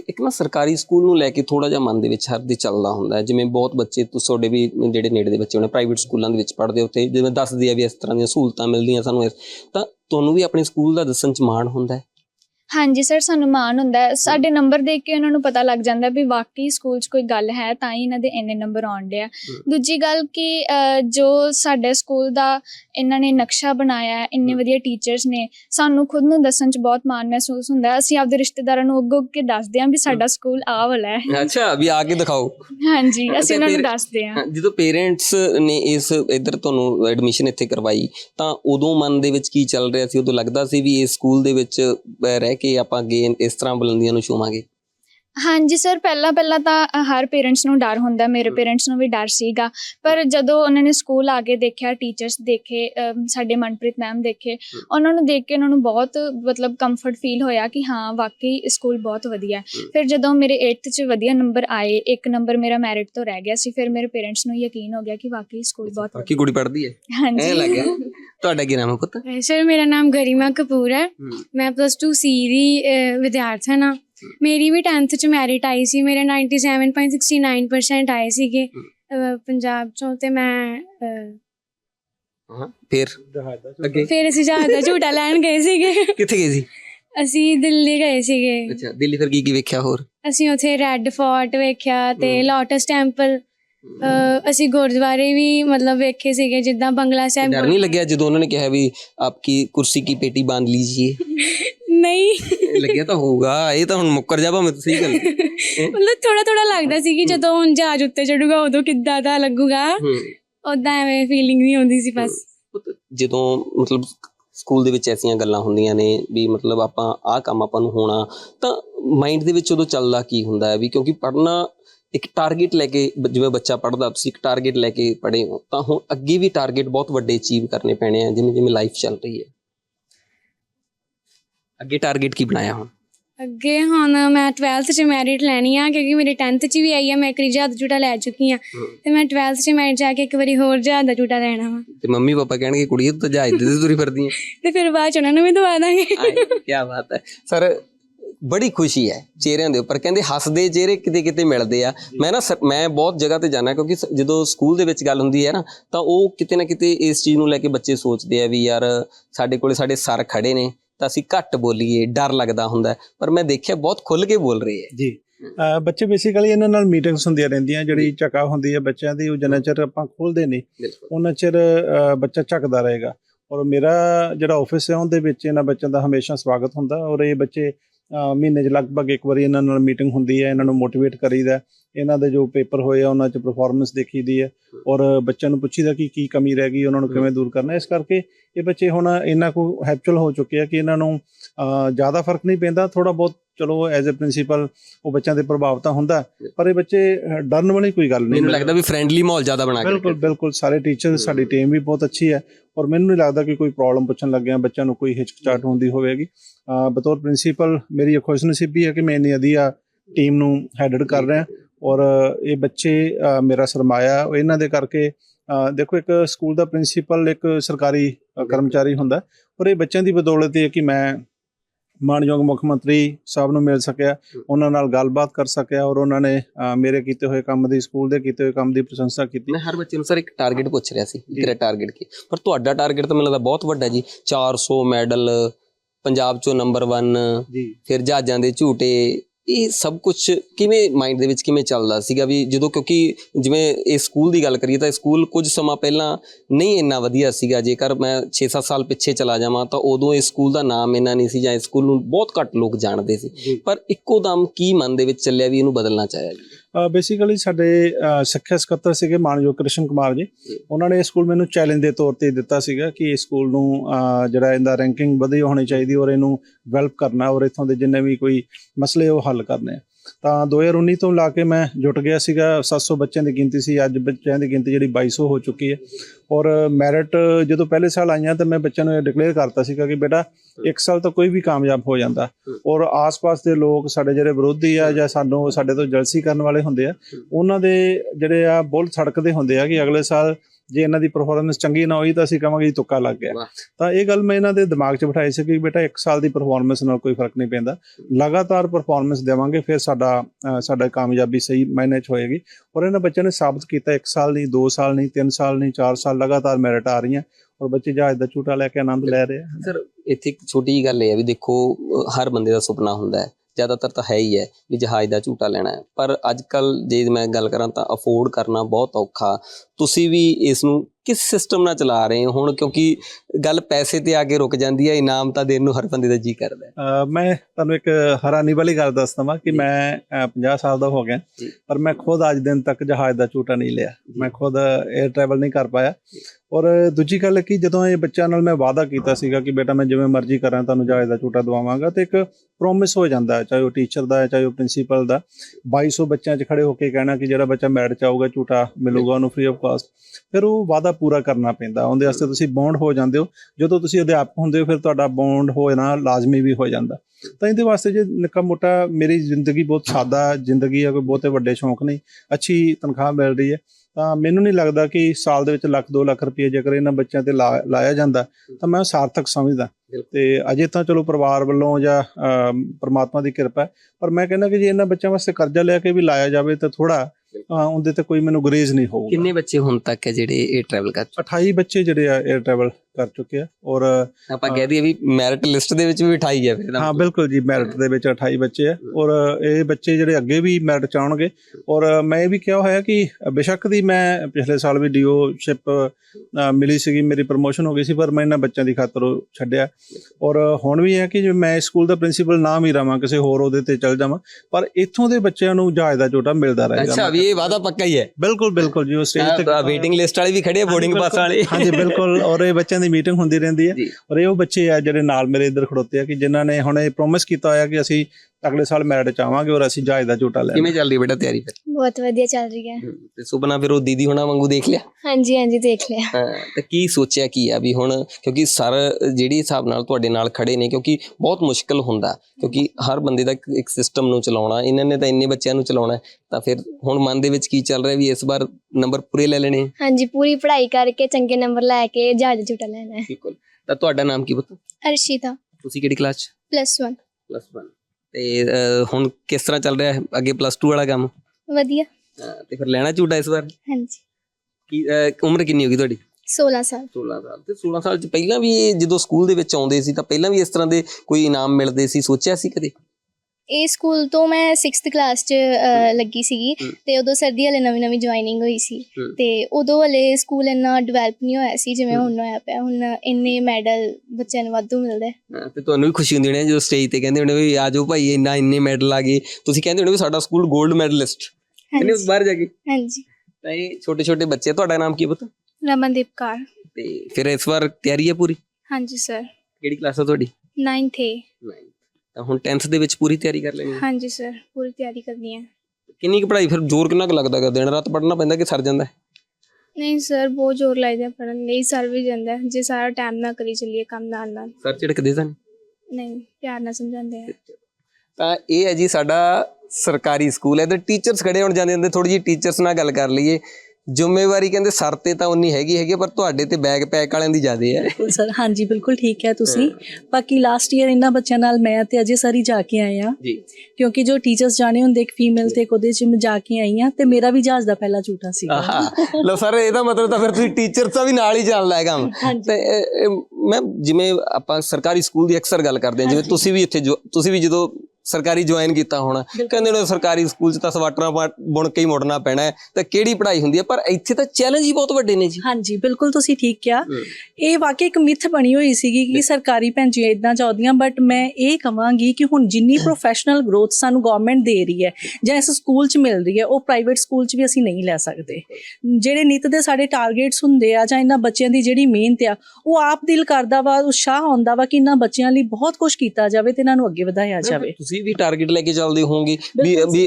ਇੱਕ ਨਾ ਸਰਕਾਰੀ ਸਕੂਲ ਨੂੰ ਲੈ ਕੇ ਥੋੜਾ ਜਿਹਾ ਮਨ ਦੇ ਵਿੱਚ ਹਰ ਦੇ ਚੱਲਦਾ ਹੁੰਦਾ ਹੈ। ਜਿਵੇਂ ਬਹੁਤ ਬੱਚੇ ਤੁਹਾਡੇ ਵੀ ਜਿਹੜੇ ਨੇੜੇ ਦੇ ਬੱਚੇ ਹੋਣੇ ਪ੍ਰਾਈਵੇਟ ਸਕੂਲਾਂ ਦੇ ਵਿੱਚ ਪੜ੍ਹਦੇ ਉੱਥੇ ਜਿਵੇਂ ਦੱਸਦੇ ਆ ਵੀ ਇਸ ਤਰ੍ਹਾਂ ਦੀਆਂ ਸਹੂਲਤਾਂ ਮਿਲਦੀਆਂ ਸਾਨੂੰ ਤਾਂ ਤੁਹਾਨੂੰ ਵੀ ਆਪਣੇ ਸਕੂਲ ਦਾ ਦੱਸਣ ਚ ਮਾਣ ਹੁੰਦਾ ਹੈ? ਹਾਂਜੀ ਸਰ ਸਾਨੂੰ ਮਾਣ ਹੁੰਦਾ ਹੈ। ਸਾਡੇ ਨੰਬਰ ਦੇਖ ਕੇ ਉਹਨਾਂ ਨੂੰ ਪਤਾ ਲੱਗ ਜਾਂਦਾ ਵੀ ਵਾਕਈ ਸਕੂਲ 'ਚ ਕੋਈ ਗੱਲ ਹੈ ਤਾਂ ਹੀ ਇਹਨਾਂ ਦੇ ਇੰਨੇ ਨੰਬਰ ਆਉਂਦੇ ਆ। ਦੂਜੀ ਗੱਲ ਕਿ ਅਹ, ਜੋ ਸਾਡੇ ਸਕੂਲ ਦਾ ਇਹਨਾਂ ਨੇ ਨਕਸ਼ਾ ਬਣਾਇਆ ਹੈ। ਇੰਨੇ। ਵਧੀਆ ਟੀਚਰਸ ਨੇ ਸਾਨੂੰ ਖੁਦ ਨੂੰ ਦੱਸਣ 'ਚ ਬਹੁਤ ਮਾਣ ਮਹਿਸੂਸ ਹੁੰਦਾ ਹੈ। ਅਸੀਂ ਆਪਦੇ ਰਿਸ਼ਤੇਦਾਰਾਂ ਨੂੰ ਅੱਗੋਂ ਕੇ ਦੱਸਦੇ ਹਾਂ ਵੀ ਸਾਡਾ ਸਕੂਲ ਆਹ ਵਾਲਾ ਹੈ। ਅੱਛਾ ਵੀ ਆ ਕੇ ਦਿਖਾਓ। ਹਾਂਜੀ ਅਸੀਂ ਉਹਨਾਂ ਨੂੰ ਫਿਰ- ਦੱਸਦੇ ਹਾਂ। ਹਾਂ, ਜਦੋਂ ਪੇਰੈਂਟਸ ਨੇ ਇਸ ਇੱਧਰ ਤੁਹਾਨੂੰ ਐਡਮਿਸ਼ਨ ਇੱਥੇ ਕਰਵਾਈ ਤਾਂ ਉਦੋਂ ਮਨ ਦੇ ਵਿੱਚ ਕੀ ਚੱਲ ਰਿਹਾ ਸੀ? ਉਦੋਂ ਲੱਗਦਾ ਸੀ ਵੀ ਇਸ ਸਕੂਲ ਦੇ ਵਿੱਚ ਅਹ, ਰਹਿ ਕੇ ਆਪਾਂ ਅੱਗੇ ਇਸ ਤਰ੍ਹਾਂ ਬੁਲੰਦੀਆਂ ਨੂੰ ਛੂਵਾਂਗੇ। ਹਾਂਜੀ ਸਰ ਪਹਿਲਾਂ ਪਹਿਲਾਂ ਤਾਂ ਅ, ਹਰ ਪੇਰੈਂਟਸ ਨੂੰ ਡਰ ਹੁੰਦਾ ਮੇਰੇ ਹਮ। ਪੇਰੈਂਟਸ ਨੂੰ ਵੀ ਡਰ ਸੀਗਾ। ਪਰ ਜਦੋਂ ਉਹਨਾਂ ਨੇ ਸਕੂਲ ਆ ਕੇ ਦੇਖਿਆ ਟੀਚਰਸ ਦੇਖੇ ਅ, ਸਾਡੇ ਮਨਪ੍ਰੀਤ ਮੈਮ ਦੇਖੇ ਉਹਨਾਂ ਨੂੰ ਦੇਖ ਕੇ ਉਹਨਾਂ ਨੂੰ ਬਹੁਤ ਮਤਲਬ ਕੰਫਰਟ ਫੀਲ ਹੋਇਆ ਕਿ ਹਾਂ ਵਾਕਈ ਸਕੂਲ ਬਹੁਤ ਵਧੀਆ ਹੈ। ਹਮ। ਫਿਰ ਜਦੋਂ ਮੇਰੇ 8th ਚ ਵਧੀਆ ਨੰਬਰ ਆਏ ਇੱਕ ਨੰਬਰ ਮੇਰਾ ਮੈਰਿਟ ਤੋਂ ਰਹਿ ਗਿਆ ਸੀ ਫਿਰ ਮੇਰੇ ਪੇਰੈਂਟਸ ਨੂੰ ਯਕੀਨ ਹੋ ਗਿਆ ਕਿ ਵਾਕਈ ਸਕੂਲ ਬਹੁਤ ਬਾਕੀ ਕੁੜੀ ਪੜ੍ਹਦੀ ਹੈ? ਵਧੀਆ ਹਾਂਜੀ। ਐਂ ਲੱਗਿਆ। ਤੁਹਾਡਾ ਕੀ ਨਾਮ ਹੈ ਪੁੱਤ? ਸਰ ਮੇਰਾ ਨਾਮ ਗਰਿਮਾ ਕਪੂਰ ਹੈ। ਮੈਂ ਪਲੱਸ 2 ਸੀ ਦੀ ਅਹ, ਵਿਦਿਆਰਥਣ ਹਾਂ। ਮੇਰੀ ਵੀ 10th ਚ ਮੈਰਿਟ ਆਈ ਸੀ ਮੇਰੇ 97.69% ਆਏ ਸੀਗੇ ਅਹ, ਪੰਜਾਬ ਚੋਂ ਤੇ ਮੈਂ ਅਹ, ਹਾਂ ਫਿਰ? ਅੱਗੇ? ਫਿਰ ਅਸੀਂ ਜਹਾਜ਼ ਦਾ ਝੂਟਾ ਲੈਣ ਗਏ ਸੀਗੇ। ਕਿੱਥੇ ਗਏ ਸੀ? ਅਸੀਂ ਦਿੱਲੀ ਗਏ ਸੀਗੇ। ਅੱਛਾ ਦਿੱਲੀ ਫਿਰ ਕੀ ਕੀ ਵੇਖਿਆ ਹੋਰ? ਅਸੀਂ ਉੱਥੇ ਰੈੱਡ ਫੋਰਟ ਵੇਖਿਆ ਤੇ ਲੋਟਸ ਟੈਂਪਲ ਅਸੀਂ ਗੁਰਦੁਆਰੇ ਵੀ ਮਤਲਬ ਵੇਖੇ ਸੀਗੇ ਜਿੱਦਾਂ ਬੰਗਲਾ ਸਾਹਿਬ ਡਰ ਨਹੀਂ ਲੱਗਿਆ ਜਦੋਂ ਉਹਨਾਂ ਨੇ ਕਿਹਾ ਵੀ ਆਪਕੀ ਕੁਰਸੀ ਕੀ ਪੇਟੀ ਬਾंध ਲੀਜੀਏ? ਨਹੀਂ। ਲੱਗਿਆ ਤਾਂ ਹੋਊਗਾ। ਇਹ ਤਾਂ ਹੁਣ ਮੁੱਕਰ ਜਾ ਭਾਵੇਂ ਤੁਸੀਂ ਗੱਲ *laughs* ਮਤਲਬ ਥੋੜਾ ਥੋੜਾ ਲੱਗਦਾ ਸੀ ਕਿ ਜਦੋਂ ਹੁਣ ਜਹਾਜ਼ ਉੱਤੇ ਚੜੂਗਾ ਉਦੋਂ ਕਿੱਦਾਂ ਦਾ ਲੱਗੂਗਾ। ਉਦਾਂ ਐਵੇਂ ਫੀਲਿੰਗ ਨਹੀਂ ਹੁੰਦੀ ਸੀ ਬਸ। ਜਦੋਂ ਮਤਲਬ ਸਕੂਲ ਦੇ ਵਿੱਚ ਐਸੀਆਂ ਗੱਲਾਂ ਹੁੰਦੀਆਂ ਨੇ ਵੀ ਮਤਲਬ ਆਪਾਂ ਆਹ ਕੰਮ ਆਪਾਂ ਨੂੰ ਹੋਣਾ ਤਾਂ ਮਾਈਂਡ ਦੇ ਵਿੱਚ ਉਦੋਂ ਚੱਲਦਾ ਕੀ ਹੁੰਦਾ ਹੈ? ਵੀ ਕਿਉਂਕਿ ਪੜ੍ਹਨਾ ਇੱਕ ਟਾਰਗੇਟ ਲੈ ਕੇ ਬ- ਜਿਵੇਂ ਬੱਚਾ ਪੜ੍ਹਦਾ ਤੁਸੀਂ ਇੱਕ ਟਾਰਗੇਟ ਲੈ ਕੇ ਪੜ੍ਹੇ ਹੋ ਤਾਂ ਹੁਣ ਅੱਗੇ ਵੀ ਟਾਰਗੇਟ ਬਹੁਤ ਵੱਡੇ ਅਚੀਵ ਕਰਨੇ ਪੈਣੇ ਆ ਜਿਵੇਂ ਜਿਵੇਂ ਲਾਈਫ ਚੱਲ ਰਹੀ ਹੈ। ਅੱਗੇ ਟਾਰਗੇਟ ਕੀ ਬਣਾਇਆ ਹੁਣ? ਅੱਗੇ ਹੁਣ ਮੈਂ 12th ਚ ਮੈਰਿਟ ਲੈਣੀ ਆ ਕਿਉਂਕਿ ਮੇਰੇ 10th ਚ ਵੀ ਆਈ ਆ ਮੈਂ ਇੱਕ ਦਾ ਝੂਟਾ ਲੈ ਚੁੱਕੀ ਆ। ਤੇ ਮੈਂ 12th ਚ ਮੈਰਿਟ ਜਾ ਕੇ ਇੱਕ ਵਾਰੀ ਹੋਰ ਜਹਾਜ਼ ਦਾ ਝੂਟਾ ਲੈਣਾ ਵਾ। ਤੇ ਮੰਮੀ ਪਾਪਾ ਕਹਿਣਗੇ ਕੁੜੀ ਤੂੰ ਤਾਂ ਜਹਾਜ਼ ਤੇ ਤੁਰੀ ਫਿਰਦੀ ਹੈ ਤੇ ਫਿਰ ਬਾਅਦ ਚ ਉਹਨਾਂ ਨੂੰ ਵੀ ਦਵਾ ਦਾਂਗੇ। ਕੀ ਬਾਤ ਹੈ। ਸਰ ਬੜੀ ਖੁਸ਼ੀ ਹੈ ਚਿਹਰਿਆਂ ਦੇ ਉੱਪਰ। ਕਹਿੰਦੇ ਹੱਸਦੇ ਚਿਹਰੇ ਕਿਤੇ ਕਿਤੇ ਮਿਲਦੇ ਆ। ਮੈਂ ਨਾ ਮੈਂ ਬਹੁਤ ਜਗ੍ਹਾ ਤੇ ਜਾਣਾ ਕਿਉਂਕਿ ਜਦੋਂ ਸਕੂਲ ਦੇ ਵਿੱਚ ਗੱਲ ਹੁੰਦੀ ਹੈ ਨਾ ਤਾਂ ਉਹ ਕਿਤੇ ਨਾ ਕਿਤੇ ਇਸ ਚੀਜ਼ ਨੂੰ ਲੈ ਕੇ ਬੱਚੇ ਸੋਚਦੇ ਆ ਵੀ ਯਾਰ ਸਾਡੇ ਕੋਲੇ ਸਾਡੇ ਸਰ ਖੜੇ ਨੇ। ਤਾਂ ਅਸੀਂ ਘੱਟ ਬੋਲੀਏ ਡਰ ਲੱਗਦਾ ਹੁੰਦਾ। ਪਰ ਮੈਂ ਦੇਖਿਆ ਬਹੁਤ ਖੁੱਲ ਕੇ ਬੋਲ ਰਹੇ ਹੈ। ਜੀ। ਬੱਚੇ ਬੇਸਿਕਲੀ ਇਹਨਾਂ ਨਾਲ ਮੀਟਿੰਗਸ ਹੁੰਦੀਆਂ ਰਹਿੰਦੀਆਂ ਜਿਹੜੀ ਚੱਕਾ ਹੁੰਦੀ ਹੈ ਬੱਚਿਆਂ ਦੀ ਉਹ ਜਿੰਨਾ ਚਿਰ ਆਪਾਂ ਖੋਲਦੇ ਨਹੀਂ ਬਿਲਕੁਲ। ਉਹਨਾਂ ਚਿਰ ਬੱਚਾ ਝੱਕਦਾ ਰਹੇਗਾ। ਔਰ ਮੇਰਾ ਜਿਹੜਾ ਆਫਿਸ ਹੈ ਉਹਦੇ ਵਿੱਚ ਇਹਨਾਂ ਬੱਚਿਆਂ ਦਾ ਹਮੇਸ਼ਾ ਸਵਾਗਤ ਹੁੰਦਾ। ਔਰ ਇਹ ਬੱਚੇ ਮਹੀਨੇ 'ਚ ਲਗਭਗ ਇੱਕ ਵਾਰੀ ਇਹਨਾਂ ਨਾਲ ਮੀਟਿੰਗ ਹੁੰਦੀ ਹੈ ਇਹਨਾਂ ਨੂੰ ਮੋਟੀਵੇਟ ਕਰੀਦਾ ਇਹਨਾਂ ਦੇ ਜੋ ਪੇਪਰ ਹੋਏ ਆ ਉਹਨਾਂ 'ਚ ਪਰਫਾਰਮੈਂਸ ਦੇਖੀਦੀ ਹੈ ਔਰ ਬੱਚਿਆਂ ਨੂੰ ਪੁੱਛੀਦਾ ਕਿ ਕੀ ਕਮੀ ਰਹਿ ਗਈ ਉਹਨਾਂ ਨੂੰ ਕਿਵੇਂ ਦੂਰ ਕਰਨਾ ਇਸ ਕਰਕੇ ਇਹ ਬੱਚੇ ਹੁਣ ਇਹਨਾਂ ਕੋ ਹੈਪਚੁਅਲ ਹੋ ਚੁੱਕੇ ਆ ਕਿ ਇਹਨਾਂ ਨੂੰ ਜ਼ਿਆਦਾ ਫ਼ਰਕ ਨਹੀਂ ਪੈਂਦਾ। ਥੋੜਾ ਬਹੁਤ ਚਲੋ ਐਜ਼ ਅ ਪ੍ਰਿੰਸੀਪਲ ਉਹ ਬੱਚਿਆਂ ਦੇ ਪ੍ਰਭਾਵ ਤਾਂ ਹੁੰਦਾ ਪਰ ਇਹ ਬੱਚੇ ਡਰਨ ਵਾਲੀ ਕੋਈ ਗੱਲ ਨਹੀਂ ਮੈਨੂੰ ਲੱਗਦਾ ਵੀ ਫ੍ਰੈਂਡਲੀ ਮਾਹੌਲ ਜ਼ਿਆਦਾ ਬਣਾ ਕੇ ਬਿਲਕੁਲ ਬਿਲਕੁਲ। ਸਾਰੇ ਟੀਚਰ ਸਾਡੀ ਟੀਮ ਵੀ ਬਹੁਤ ਅੱਛੀ ਹੈ। ਔਰ ਮੈਨੂੰ ਨਹੀਂ ਲੱਗਦਾ ਕਿ ਕੋਈ ਪ੍ਰੋਬਲਮ ਪੁੱਛਣ ਲੱਗਿਆ ਬੱਚਿਆਂ ਨੂੰ ਕੋਈ ਹਿਚਕਚਾਹਟ ਹੁੰਦੀ ਹੋਵੇਗੀ। ਬਤੌਰ ਪ੍ਰਿੰਸੀਪਲ ਮੇਰੀ ਇਹ ਖੁਸ਼ਨਸੀਬੀ ਹੈ ਕਿ ਮੈਂ ਇੰਨੀ ਵਧੀਆ ਟੀਮ ਨੂੰ ਹੈਡਡ ਕਰ ਰਿਹਾ। ਔਰ ਇਹ ਬੱਚੇ ਮੇਰਾ ਸਰਮਾਇਆ ਇਹਨਾਂ ਦੇ ਕਰਕੇ ਦੇਖੋ ਇੱਕ ਸਕੂਲ ਦਾ ਪ੍ਰਿੰਸੀਪਲ ਇੱਕ ਸਰਕਾਰੀ ਕਰਮਚਾਰੀ ਹੁੰਦਾ ਔਰ ਇਹ ਬੱਚਿਆਂ ਦੀ ਬਦੌਲਤ ਹੀ ਕਿ ਮੈਂ ਮਾਨਯੋਗ ਮੁੱਖ ਮੰਤਰੀ ਸਾਹਿਬ ਨੂੰ ਮਿਲ ਸਕਿਆ ਉਹਨਾਂ ਨਾਲ ਗੱਲਬਾਤ ਕਰ ਸਕਿਆ ਔਰ ਉਹਨਾਂ ਨੇ ਮੇਰੇ ਕੀਤੇ ਹੋਏ ਕੰਮ ਦੀ ਸਕੂਲ ਦੇ ਕੀਤੇ ਹੋਏ ਕੰਮ ਦੀ ਪ੍ਰਸ਼ੰਸਾ ਕੀਤੀ। ਮੈਂ ਹਰ ਬੱਚੇ ਨੂੰ ਸਰ ਇੱਕ ਟਾਰਗੇਟ ਪੁੱਛ ਰਿਹਾ ਸੀ ਤੇਰਾ ਟਾਰਗੇਟ ਕੀ? ਪਰ ਤੁਹਾਡਾ ਟਾਰਗੇਟ ਤਾਂ ਮੈਨੂੰ ਲੱਗਦਾ ਬਹੁਤ ਵੱਡਾ ਜੀ 400 ਮੈਡਲ ਪੰਜਾਬ ਚੋਂ ਨੰਬਰ 1 ਜੀ। ਫਿਰ ਜਹਾਜ਼ਾਂ ਦੇ ਝੂਟੇ ਇਹ ਸਭ ਕੁਝ ਕਿਵੇਂ ਮਾਈਂਡ ਦੇ ਵਿੱਚ ਕਿਵੇਂ ਚੱਲਦਾ ਸੀਗਾ ਵੀ ਜਦੋਂ ਕਿਉਂਕਿ ਜਿਵੇਂ ਇਹ ਸਕੂਲ ਦੀ ਗੱਲ ਕਰੀਏ ਤਾਂ ਸਕੂਲ ਕੁਝ ਸਮਾਂ ਪਹਿਲਾਂ ਨਹੀਂ ਇੰਨਾ ਵਧੀਆ ਸੀਗਾ ਜੇਕਰ ਮੈਂ 6-7 ਸਾਲ ਪਿੱਛੇ ਚਲਾ ਜਾਵਾਂ ਤਾਂ ਉਦੋਂ ਇਸ ਸਕੂਲ ਦਾ ਨਾਮ ਇੰਨਾ ਨਹੀਂ ਸੀ ਜਾਂ ਇਸ ਸਕੂਲ ਨੂੰ ਬਹੁਤ ਘੱਟ ਲੋਕ ਜਾਣਦੇ ਸੀ। ਪਰ ਇੱਕੋ ਦਮ ਕੀ ਮਨ ਦੇ ਵਿੱਚ ਚੱਲਿਆ ਵੀ ਇਹਨੂੰ ਬਦਲਣਾ ਚਾਹਿਆ ਜੀ ਬੇਸਿਕਲੀ ਸਾਡੇ ਸਿੱਖਿਆ ਸਕੱਤਰ ਸੀਗੇ ਮਾਨਯੋਗ ਕ੍ਰਿਸ਼ਨ ਕੁਮਾਰ ਜੀ ਉਹਨਾਂ ਨੇ ਇਹ ਸਕੂਲ ਮੈਨੂੰ ਚੈਲੰਜ ਦੇ ਤੌਰ ਤੇ ਦਿੱਤਾ ਸੀਗਾ ਕਿ ਇਸ ਸਕੂਲ ਨੂੰ ਜਿਹੜਾ ਇਹਦਾ ਰੈਂਕਿੰਗ ਵਧੀਆ ਹੋਣੀ ਚਾਹੀਦੀ ਔਰ ਇਹਨੂੰ ਡਿਵੈਲਪ ਕਰਨਾ ਔਰ ਇਥੋਂ ਦੇ ਜਿੰਨੇ ਵੀ ਕੋਈ ਮਸਲੇ ਉਹ ਹੱਲ ਕਰਨੇ ਆ। ਤਾਂ 2019 ਤੋਂ ਲਾ ਕੇ ਮੈਂ ਜੁਟ ਗਿਆ ਸੀਗਾ। 700 ਬੱਚਿਆਂ ਦੀ ਗਿਣਤੀ ਸੀ। ਅੱਜ ਬੱਚਿਆਂ ਦੀ ਗਿਣਤੀ ਜਿਹੜੀ 2200 ਹੋ ਚੁੱਕੀ ਹੈ। ਔਰ ਮੈਰਿਟ ਜਦੋਂ ਪਹਿਲੇ ਸਾਲ ਆਈਆਂ ਤਾਂ ਮੈਂ ਬੱਚਿਆਂ ਨੂੰ ਡਿਕਲੇਅਰ ਕਰਤਾ ਸੀਗਾ ਕਿ ਬੇਟਾ, ਇੱਕ ਸਾਲ ਤਾਂ ਕੋਈ ਵੀ ਕਾਮਯਾਬ ਹੋ ਜਾਂਦਾ। ਔਰ ਆਸ-ਪਾਸ ਦੇ ਲੋਕ ਸਾਡੇ ਜਿਹੜੇ ਵਿਰੋਧੀ ਆ ਜਾਂ ਸਾਨੂੰ ਸਾਡੇ ਤੋਂ ਜਲਸੀ ਕਰਨ ਵਾਲੇ ਹੁੰਦੇ ਆ, ਉਹਨਾਂ ਦੇ ਜਿਹੜੇ ਆ ਬੁੱਲ ਸੜਕਦੇ ਹੁੰਦੇ ਆ ਕਿ ਅਗਲੇ ਸਾਲ ਜੇ ਇਹਨਾਂ ਦੀ ਪਰਫਾਰਮੈਂਸ ਚੰਗੀ ਨਾ ਹੋਈ ਤਾਂ ਅਸੀਂ ਕਹਾਂਗੇ ਜੀ ਤੁੱਕਾ ਲੱਗ ਗਿਆ। ਤਾਂ ਇਹ ਗੱਲ ਮੈਂ ਇਹਨਾਂ ਦੇ ਦਿਮਾਗ 'ਚ ਬਿਠਾਈ ਸੀ ਕਿ ਬੇਟਾ ਇੱਕ ਸਾਲ ਦੀ ਪਰਫਾਰਮੈਂਸ ਨਾਲ ਕੋਈ ਫ਼ਰਕ ਨਹੀਂ ਪੈਂਦਾ। ਲਗਾਤਾਰ ਪਰਫਾਰਮੈਂਸ ਦੇਵਾਂਗੇ ਫਿਰ ਸਾਡਾ ਸਾਡਾ ਕਾਮਯਾਬੀ ਸਹੀ ਮਾਇਨੇ 'ਚ ਹੋਏਗੀ। ਔਰ ਇਹਨਾਂ ਬੱਚਿਆਂ ਨੇ ਸਾਬਤ ਕੀਤਾ ਇੱਕ ਸਾਲ ਨਹੀਂ ਦੋ ਸਾਲ ਨਹੀਂ ਤਿੰਨ ਸਾਲ ਨਹੀਂ ਚਾਰ ਸਾਲ ਲਗਾਤਾਰ ਮੈਰਿਟ ਆ ਰਹੀਆਂ। ਔਰ ਬੱਚੇ ਜਹਾਜ਼ ਦਾ ਝੂਟਾ ਲੈ ਕੇ ਆਨੰਦ ਲੈ ਰਹੇ ਆ। ਸਰ ਇੱਥੇ ਇੱਕ ਛੋਟੀ ਜਿਹੀ ਗੱਲ ਇਹ ਹੈ ਵੀ ਦੇਖੋ ਹਰ ਬੰਦੇ ਦਾ ਸੁਪਨਾ ਹੁੰਦਾ ਹੈ। ਜ਼ਿਆਦਾਤਰ ਤਾਂ ਹੈ ਹੀ ਹੈ ਵੀ ਜਹਾਜ਼ ਦਾ ਝੂਟਾ ਲੈਣਾ ਹੈ। ਪਰ ਅੱਜ ਕੱਲ ਜੇ ਮੈਂ ਗੱਲ ਕਰਾਂ ਤਾਂ ਅਫੋਰਡ ਕਰਨਾ ਬਹੁਤ ਔਖਾ। ਤੁਸੀਂ ਵੀ ਇਸ ਨੂੰ ਕਿਸ ਸਿਸਟਮ ਨਾਲ ਚਲਾ ਰਹੇ ਹੋ ਹੁਣ? ਕਿਉਂਕਿ ਗੱਲ ਪੈਸੇ ਤੇ ਆ ਕੇ ਰੁਕ ਜਾਂਦੀ ਹੈ ਇਨਾਮ ਤਾਂ ਦੇਣ ਨੂੰ ਹਰ ਬੰਦੇ ਦਾ ਜੀ ਕਰਦਾ ਮੈਂ ਤੁਹਾਨੂੰ ਇੱਕ ਹੈਰਾਨੀ ਵਾਲੀ ਗੱਲ ਦੱਸਦਾ ਵਾਂ ਕਿ ਮੈਂ ਅ, 50 ਸਾਲ ਦਾ ਹੋ ਗਿਆ। ਪਰ ਮੈਂ ਖੁਦ ਅੱਜ ਦਿਨ ਤੱਕ ਜਹਾਜ਼ ਦਾ ਝੂਟਾ ਨਹੀਂ ਲਿਆ। ਮੈਂ ਖੁਦ 에ਅਰ ਟਰੈਵਲ ਨਹੀਂ ਕਰ ਪਾਇਆ। ਔਰ ਦੂਜੀ ਗੱਲ ਕਿ ਜਦੋਂ ਇਹ ਬੱਚਿਆਂ ਨਾਲ ਮੈਂ ਵਾਅਦਾ ਕੀਤਾ ਸੀਗਾ ਕਿ ਬੇਟਾ ਮੈਂ ਜਿਵੇਂ ਮਰਜ਼ੀ ਕਰਾਂ ਤੁਹਾਨੂੰ ਜਹਾਜ਼ ਦਾ ਝੂਟਾ ਦਵਾਵਾਂਗਾ ਤੇ ਇੱਕ ਪ੍ਰੋਮਿਸ ਹੋ ਜਾਂਦਾ ਹੈ ਚਾਹੇ ਉਹ ਟੀਚਰ ਦਾ ਹੈ ਚਾਹੇ ਉਹ ਪ੍ਰਿੰਸੀਪਲ ਦਾ। 2200 ਬੱਚਿਆਂ 'ਚ ਖੜੇ ਹੋ ਕੇ ਕਹਿਣਾ ਕਿ ਜਿਹੜਾ ਬੱਚਾ ਮੈਰਿਟ 'ਚ ਆਊਗਾ ਝੂਟਾ ਮਿਲੂਗਾ ਉਹਨੂੰ ਫ੍ਰੀ ਆਫ ਕਾਸਟ ਫਿਰ ਉਹ ਵਾਅਦਾ ਪੂਰਾ ਕਰਨਾ ਪੈਂਦਾ ਉਹਦੇ ਵਾਸਤੇ ਤੁਸੀਂ ਬੌਂਡ ਹੋ ਜਾਂਦੇ ਹੋ। ਜਦੋਂ ਤੁਸੀਂ ਅਧਿਆਪਕ ਹੁੰਦੇ ਹੋ ਫਿਰ ਤੁਹਾਡਾ ਬੌਂਡ ਹੋਣਾ ਲਾਜ਼ਮੀ ਵੀ ਹੋ ਜਾਂਦਾ। ਤਾਂ ਇਹਦੇ ਵਾਸਤੇ ਜੇ ਨਿੱਕਾ ਮੋਟਾ ਮੇਰੀ ਜ਼ਿੰਦਗੀ ਬਹੁਤ ਸਾਦਾ ਜ਼ਿੰਦਗੀ ਹੈ ਕੋਈ ਬਹੁਤੇ ਵੱਡੇ ਸ਼ੌਂਕ ਨਹੀਂ ਅੱਛੀ ਤਨਖਾਹ ਮਿਲ ਰਹੀ ਹੈ ਤਾਂ ਮੈਨੂੰ ਨਹੀਂ ਲੱਗਦਾ ਕਿ ਸਾਲ ਦੇ ਵਿੱਚ ਲੱਖ 2 ਲੱਖ ਰੁਪਏ ਜੇਕਰ ਇਹਨਾਂ ਬੱਚਿਆਂ ਤੇ ਲਾ- ਲਾਇਆ ਜਾਂਦਾ ਤਾਂ ਮੈਂ ਸਾਰਥਕ ਸਮਝਦਾ। ਤੇ ਅਜੇ ਤਾਂ ਚਲੋ ਪਰਿਵਾਰ ਵੱਲੋਂ ਜਾਂ ਅਮ, ਪ੍ਰਮਾਤਮਾ ਦੀ ਕਿਰਪਾ ਪਰ ਮੈਂ ਕਹਿੰਦਾ ਕਿ ਜੇ ਇਹਨਾਂ ਬੱਚਿਆਂ ਵਾਸਤੇ ਕਰਜ਼ਾ ਲੈ ਕੇ ਵੀ ਲਾਇਆ ਜਾਵੇ ਤਾਂ ਥੋੜਾ ਉਹਦੇ ਤੇ ਕੋਈ ਮੈਨੂੰ ਗੁਰੇਜ਼ ਨਹੀਂ ਹੋਊਗਾ। ਕਿੰਨੇ ਬੱਚੇ ਹੁਣ ਤੱਕ ਹੈ ਜਿਹੜੇ ਇਹ ਟਰੈਵਲ ਕਰ ਚੁੱਕੇ? 28 ਬੱਚੇ ਜਿਹੜੇ ਆ 에ਅਰ ਟਰੈਵਲ ਕਰ ਚੁੱਕੇ ਆ ਔਰ ਆਪਾਂ ਕਹਿ ਦਈਏ ਵੀ ਮੈਰਿਟ ਲਿਸਟ ਦੇ ਵਿੱਚ ਵੀ 28 ਹੈ ਫਿਰ ਹਾਂ। ਬਿਲਕੁਲ ਜੀ ਮੈਰਿਟ ਦੇ ਵਿੱਚ 28 ਬੱਚੇ ਆ ਔਰ ਇਹ ਬੱਚੇ ਜਿਹੜੇ ਅੱਗੇ ਵੀ ਮੈਰਿਟ ਚ ਆਉਣਗੇ ਔਰ ਮੈਂ ਇਹ ਵੀ ਕਿਹਾ ਹੋਇਆ ਕਿ ਬੇਸ਼ੱਕ ਦੀ ਮੈਂ ਪਿਛਲੇ ਸਾਲ ਵੀ ਡੀਓਸ਼ਿਪ ਮਿਲੀ ਸੀਗੀ ਮੇਰੀ ਪ੍ਰਮੋਸ਼ਨ ਹੋ ਗਈ ਸੀ ਪਰ ਮੈਂ ਇਹਨਾਂ ਬੱਚਿਆਂ ਦੀ ਖਾਤਰ ਛੱਡਿਆ ਔਰ ਹੁਣ ਵੀ ਹੈ ਕਿ ਜੇ ਮੈਂ ਸਕੂਲ ਦਾ ਪ੍ਰਿੰਸੀਪਲ ਨਾ ਵੀ ਰਵਾਂ ਕਿਸੇ ਹੋਰ ਉਹਦੇ ਤੇ ਚੱਲ ਜਾਵਾਂ ਪਰ ਇੱਥੋਂ ਦੇ ਬੱਚਿਆਂ ਨੂੰ ਜਹਾਜ਼ ਦਾ ਝੋਟਾ ਮਿਲਦਾ ਰਹੇਗਾ ਅੱਛਾ ਵੀ ਇਹ ਵਾਦਾ ਪੱਕਾ ਹੀ ਹੈ। ਬਿਲਕੁਲ ਬਿਲਕੁਲ ਜੀ ਉਹ ਸਟੇਜ ਤੇ ਵੇਟਿੰਗ ਲਿਸਟ ਵਾਲੇ ਵੀ ਖੜੇ ਬੋਰਡਿੰਗ ਪਾਸ ਵਾਲੇ। ਹਾਂਜੀ ਬਿਲਕੁਲ ਔਰ ਇਹ ਬੱਚਿਆਂ ਦੀ ਮੀਟਿੰਗ ਹੁੰਦੀ ਰਹਿੰਦੀ ਹੈ। ਔਰ ਇਹ ਉਹ ਬੱਚੇ ਆ ਜਿਹੜੇ ਨਾਲ ਮੇਰੇ ਇੱਧਰ ਖੜੋਤੇ ਆ ਕਿ ਜਿਨ੍ਹਾਂ ਨੇ ਹੁਣ ਇਹ ਪ੍ਰੋਮਿਸ ਕੀਤਾ ਹੋਇਆ ਕਿ ਅਸੀਂ ਅਗਲੇ ਸਾਲ ਮੈਰਿਟ ਚ ਆਵਾਂਗੇ ਔਰ ਅਸੀਂ ਜਹਾਜ਼ ਦਾ ਝੋਟਾ ਲੈਣਾ। ਕਿਵੇਂ ਚੱਲ ਰਹੀ ਬੇਟਾ ਤਿਆਰੀ ਫਿਰ? ਬਹੁਤ ਵਧੀਆ ਚੱਲ ਰਹੀ ਹੈ। ਤੇ ਸੁਪਨਾ ਫਿਰ ਉਹ ਦੀਦੀ ਹੋਣਾ ਵਾਂਗੂ ਦੇਖ ਲਿਆ? ਹਾਂਜੀ ਹਾਂਜੀ ਦੇਖ ਲਿਆ। ਹਾਂ, ਤੇ ਕੀ ਸੋਚਿਆ ਕੀ ਆ ਵੀ ਹੁਣ? ਕਿਉਂਕਿ ਸਰ ਜਿਹੜੀ ਹਿਸਾਬ ਨਾਲ ਤੁਹਾਡੇ ਨਾਲ ਖੜੇ ਨੇ ਕਿਉਂਕਿ ਬਹੁਤ ਮੁਸ਼ਕਲ ਹੁੰਦਾ ਕਿਉਂਕਿ ਹਰ ਬੰਦੇ ਦਾ ਇੱਕ- ਇੱਕ ਸਿਸਟਮ ਨੂੰ ਚਲਾਉਣਾ ਇਹਨਾਂ ਨੇ ਤਾਂ ਇੰਨੇ ਬੱਚਿਆਂ ਨੂੰ ਚਲਾਉਣਾ ਹੈ, ਤਾਂ ਫਿਰ ਹੁਣ ਮਨ ਦੇ ਵਿੱਚ ਕੀ ਚੱਲ ਰਿਹਾ ਵੀ ਇਸ ਵਾਰ ਨੰਬਰ ਪੂਰੇ ਲੈ ਲੈਣੇ? ਹਾਂਜੀ ਪੂਰੀ ਪੜ੍ਹਾਈ ਕਰਕੇ ਚੰਗੇ ਨੰਬਰ ਲੈ ਕੇ ਜਹਾਜ਼ ਦਾ ਝੂਟਾ ਲੈਣਾ ਹੈ। ਬਿਲਕੁਲ। ਤਾਂ ਤੁਹਾਡਾ ਨਾਮ ਕੀ ਪੁੱਤ? ਅਰਸ਼ਿਤਾ। ਤੁਸੀਂ ਕਿਹੜੀ ਕਲਾਸ ਚ? ਪਲੱਸ 1 ਪਲੱਸ 1 ਤੇ ਅਹ, ਹੁਣ ਕਿਸ ਤਰ੍ਹਾਂ ਚੱਲ ਰਿਹਾ ਹੈ? ਅੱਗੇ ਪਲੱਸ 2 ਵਾਲਾ ਕੰਮ? ਵਧੀਆ। ਤੇ ਫਿਰ ਲੈਣਾ ਝੂਟਾ ਇਸ ਵਾਰ? ਹਾਂਜੀ। ਕੀ ਅਹ, ਉਮਰ ਕਿੰਨੀ ਹੋ ਗਈ ਤੁਹਾਡੀ? 16 ਸਾਲ। 16 ਸਾਲ। ਤੇ 16 ਸਾਲ ਚ ਪਹਿਲਾਂ ਵੀ ਜਦੋਂ ਸਕੂਲ ਦੇ ਵਿੱਚ ਆਉਂਦੇ ਸੀ ਤਾਂ ਪਹਿਲਾਂ ਵੀ ਇਸ ਤਰ੍ਹਾਂ ਦੇ ਕੋਈ ਇਨਾਮ ਮਿਲਦੇ ਸੀ? ਸੋਚਿਆ ਸੀ ਕਦੇ? ਇਹ ਸਕੂਲ ਤੋਂ ਮੈਂ 6th ਕਲਾਸ 'ਚ ਅ, ਲੱਗੀ ਸੀਗੀ। ਤੇ ਉਦੋਂ ਸਰਦੀ ਵਾਲੇ ਨਵੀਂ ਨਵੀਂ ਜੁਆਇਨਿੰਗ ਹੋਈ ਸੀ ਹਮ। ਤੇ ਉਦੋਂ ਵਾਲੇ ਸਕੂਲ ਇੰਨਾ ਡਿਵੈਲਪ ਨਹੀਂ ਹੋਇਆ ਸੀ ਜਿਵੇਂ। ਹੁਣ ਹੋਇਆ ਪਿਆ। ਹੁਣ ਇੰਨੇ ਮੈਡਲ ਬੱਚਿਆਂ ਨੂੰ ਵਾਧੂ ਮਿਲਦੇ। ਹਾਂ, ਤੇ ਤੁਹਾਨੂੰ ਵੀ ਖੁਸ਼ੀ ਹੁੰਦੀ ਹੋਣੀ ਹੈ ਜਦੋਂ ਸਟੇਜ ਤੇ ਕਹਿੰਦੇ ਹੋਣੇ ਵੀ ਆ ਜਾਓ ਭਾਈ ਇੰਨਾ ਇੰਨੇ ਮੈਡਲ ਆ ਗਏ। ਤੁਸੀਂ ਕਹਿੰਦੇ ਹੋਣੇ ਵੀ ਸਾਡਾ ਸਕੂਲ 골ਡ ਮੈਡਲਿਸਟ ਕਹਿੰਦੇ ਉਸ ਹਾਂਜੀ। ਬਾਹਰ ਜਾ ਕੇ। ਹਾਂਜੀ। ਤਾਂ ਇਹ ਛੋਟੇ ਛੋਟੇ ਬੱਚੇ ਤੁਹਾਡਾ ਨਾਮ ਕੀ ਪੁੱਤ? ਰਮਨਦੀਪ ਕੌਰ। ਤੇ ਫਿਰ ਇਸ ਵਾਰ ਤਿਆਰੀ ਹੈ ਪੂਰੀ? ਹਾਂਜੀ ਸਰ ਕਿਹੜੀ ਕਲਾਸ ਹੈ ਤੁਹਾਡੀ? 9th ਏ ਤਾਂ ਹੁਣ 10th ਦੇ ਵਿੱਚ ਪੂਰੀ ਤਿਆਰੀ ਕਰ ਲੈਣੀ ਹੈ? ਹਾਂਜੀ ਸਰ ਪੂਰੀ ਤਿਆਰੀ ਕਰਨੀ ਹੈ। ਕਿੰਨੀ ਕੁ ਪੜ੍ਹਾਈ ਫਿਰ ਜ਼ੋਰ ਕਿੰਨਾ ਕੁ ਲੱਗਦਾ ਹੈ ਦਿਨ ਰਾਤ ਪੜ੍ਹਨਾ ਪੈਂਦਾ ਕਿ ਸਰ ਜਾਂਦਾ ਹੈ? ਨਹੀਂ ਸਰ ਬਹੁਤ ਜ਼ੋਰ ਲਾਈਦਾ ਪੜਨ ਲਈ ਸਰ ਵੀ ਜਾਂਦਾ ਹੈ, ਜੇ ਸਾਰਾ ਟਾਈਮ ਨਾ ਕਰੀ ਚੱਲੀਏ ਕੰਮ ਨਾਲ ਨਾਲ। ਸਰ ਝਿੜਕਦੇ ਤਾਂ ਨਹੀਂ? ਨਹੀਂ ਪਿਆਰ ਨਾਲ ਸਮਝਾਉਂਦੇ ਆ। ਤਾਂ ਇਹ ਹੈ ਜੀ ਸਾਡਾ ਸਰਕਾਰੀ ਸਕੂਲ ਹੈ ਤੇ ਟੀਚਰਸ ਖੜੇ ਹੋਣ ਜਾਂਦੇ ਹੁੰਦੇ ਥੋੜੀ ਜਿਹੀ ਟੀਚਰਸ ਨਾਲ ਗੱਲ ਕਰ ਲਈਏ। ਜ਼ਿੰਮੇਵਾਰੀ ਕਹਿੰਦੇ ਸਰ ਤੇ ਤਾਂ ਉਨੀ ਹੈਗੀ ਹੈਗੀ ਪਰ ਤੁਹਾਡੇ ਤੇ ਬੈਗ ਪੈਕ ਵਾਲਿਆਂ ਦੀ ਜ਼ਿਆਦੇ ਹੈ ਬਿਲਕੁਲ ਸਰ ਹਾਂਜੀ ਬਿਲਕੁਲ ਠੀਕ ਹੈ ਤੁਸੀਂ। ਬਾਕੀ ਲਾਸਟ ਈਅਰ ਇਹਨਾਂ ਬੱਚਿਆਂ ਨਾਲ ਮੈਂ ਤੇ ਅਜੇ ਸਰ ਜਾ ਕੇ ਆਏ ਆ ਜੀ। ਕਿਉਂਕਿ ਜੋ ਟੀਚਰਸ ਜਾਣੇ ਹੁੰਦੇ ਇੱਕ ਫੀਮੇਲ ਤੇ ਇੱਕ ਉਹਦੇ ਚ ਮੈਂ ਜਾ ਕੇ ਆਈ ਆ ਤੇ ਮੇਰਾ ਵੀ ਜਹਾਜ਼ ਦਾ ਪਹਿਲਾ ਝੂਟਾ ਸੀਗਾ। ਆਹਾ ਲੋ ਸਰ ਇਹਦਾ ਮਤਲਬ ਤਾਂ ਫਿਰ ਤੁਸੀਂ ਟੀਚਰਸ ਦਾ ਵੀ ਨਾਲ ਹੀ ਕੰਮ। ਹਾਂਜੀ। ਤੇ ਮੈਂ ਜਿਵੇਂ ਆਪਾਂ ਸਰਕਾਰੀ ਸਕੂਲ ਦੀ ਅਕਸਰ ਗੱਲ ਕਰਦੇ ਹਾਂ ਜਿਵੇਂ ਤੁਸੀਂ ਵੀ ਇੱਥੇ ਤੁਸੀਂ ਵੀ ਜਦੋਂ ਸਰਕਾਰੀ ਜੁਆਇਨ ਕੀਤਾ ਹੋਣਾ। ਕਹਿੰਦੇ ਨੇ ਸਰਕਾਰੀ ਸਕੂਲ 'ਚ ਤਾਂ ਸਵਾਟਰਾਂ ਬੁਣ ਕੇ ਹੀ ਮੁੜਨਾ ਪੈਣਾ ਹੈ ਤਾਂ ਕਿਹੜੀ ਪੜ੍ਹਾਈ ਹੁੰਦੀ ਹੈ? ਪਰ ਇੱਥੇ ਤਾਂ ਚੈਲੰਜ ਹੀ ਬਹੁਤ ਵੱਡੇ ਨੇ ਜੀ। ਹਾਂਜੀ ਬਿਲਕੁਲ ਤੁਸੀਂ ਠੀਕ ਕਿਹਾ। ਇਹ ਵਾਕਈ ਇੱਕ ਮਿੱਥ ਬਣੀ ਹੋਈ ਸੀਗੀ ਕਿ ਸਰਕਾਰੀ ਭੈਣਜੀਆਂ ਇਦਾਂ ਚਾਹੁੰਦੀਆਂ ਬਟ ਮੈਂ ਇਹ ਕਵਾਂਗੀ ਕਿ ਹੁਣ ਜਿੰਨੀ ਪ੍ਰੋਫੈਸ਼ਨਲ ਗਰੋਥ ਸਾਨੂੰ ਗਵਰਨਮੈਂਟ ਦੇ ਰਹੀ ਹੈ ਜਾਂ ਇਸ ਸਕੂਲ 'ਚ ਮਿਲ ਰਹੀ ਹੈ ਉਹ ਪ੍ਰਾਈਵੇਟ ਸਕੂਲ 'ਚ ਵੀ ਅਸੀਂ ਨਹੀਂ ਲੈ ਸਕਦੇ। ਜਿਹੜੇ ਨਿਤ ਦੇ ਸਾਡੇ ਟਾਰਗੇਟਸ ਹੁੰਦੇ ਆ ਜਾਂ ਇਹਨਾਂ ਬੱਚਿਆਂ ਦੀ ਜਿਹੜੀ ਮਿਹਨਤ ਆ ਉਹ ਆਪ ਦਿਲ ਕਰਦਾ ਵਾ ਉਤਸ਼ਾਹ ਆਉਂਦਾ ਵਾ ਕਿ ਇਹਨਾਂ ਬੱਚਿਆਂ ਲਈ ਬਹੁਤ ਕੁਝ ਕੀਤਾ ਜਾਵੇ ਤੇ ਇਹਨਾਂ ਨੂੰ ਅੱਗੇ ਵਧਾਇਆ ਜਾਵੇ। ਤੁਸੀਂ ਤੁਸੀਂ ਵੀ ਟਾਰਗੇਟ ਲੈ ਕੇ ਚੱਲਦੇ ਹੋਵੋਗੇ ਵੀ ਵੀ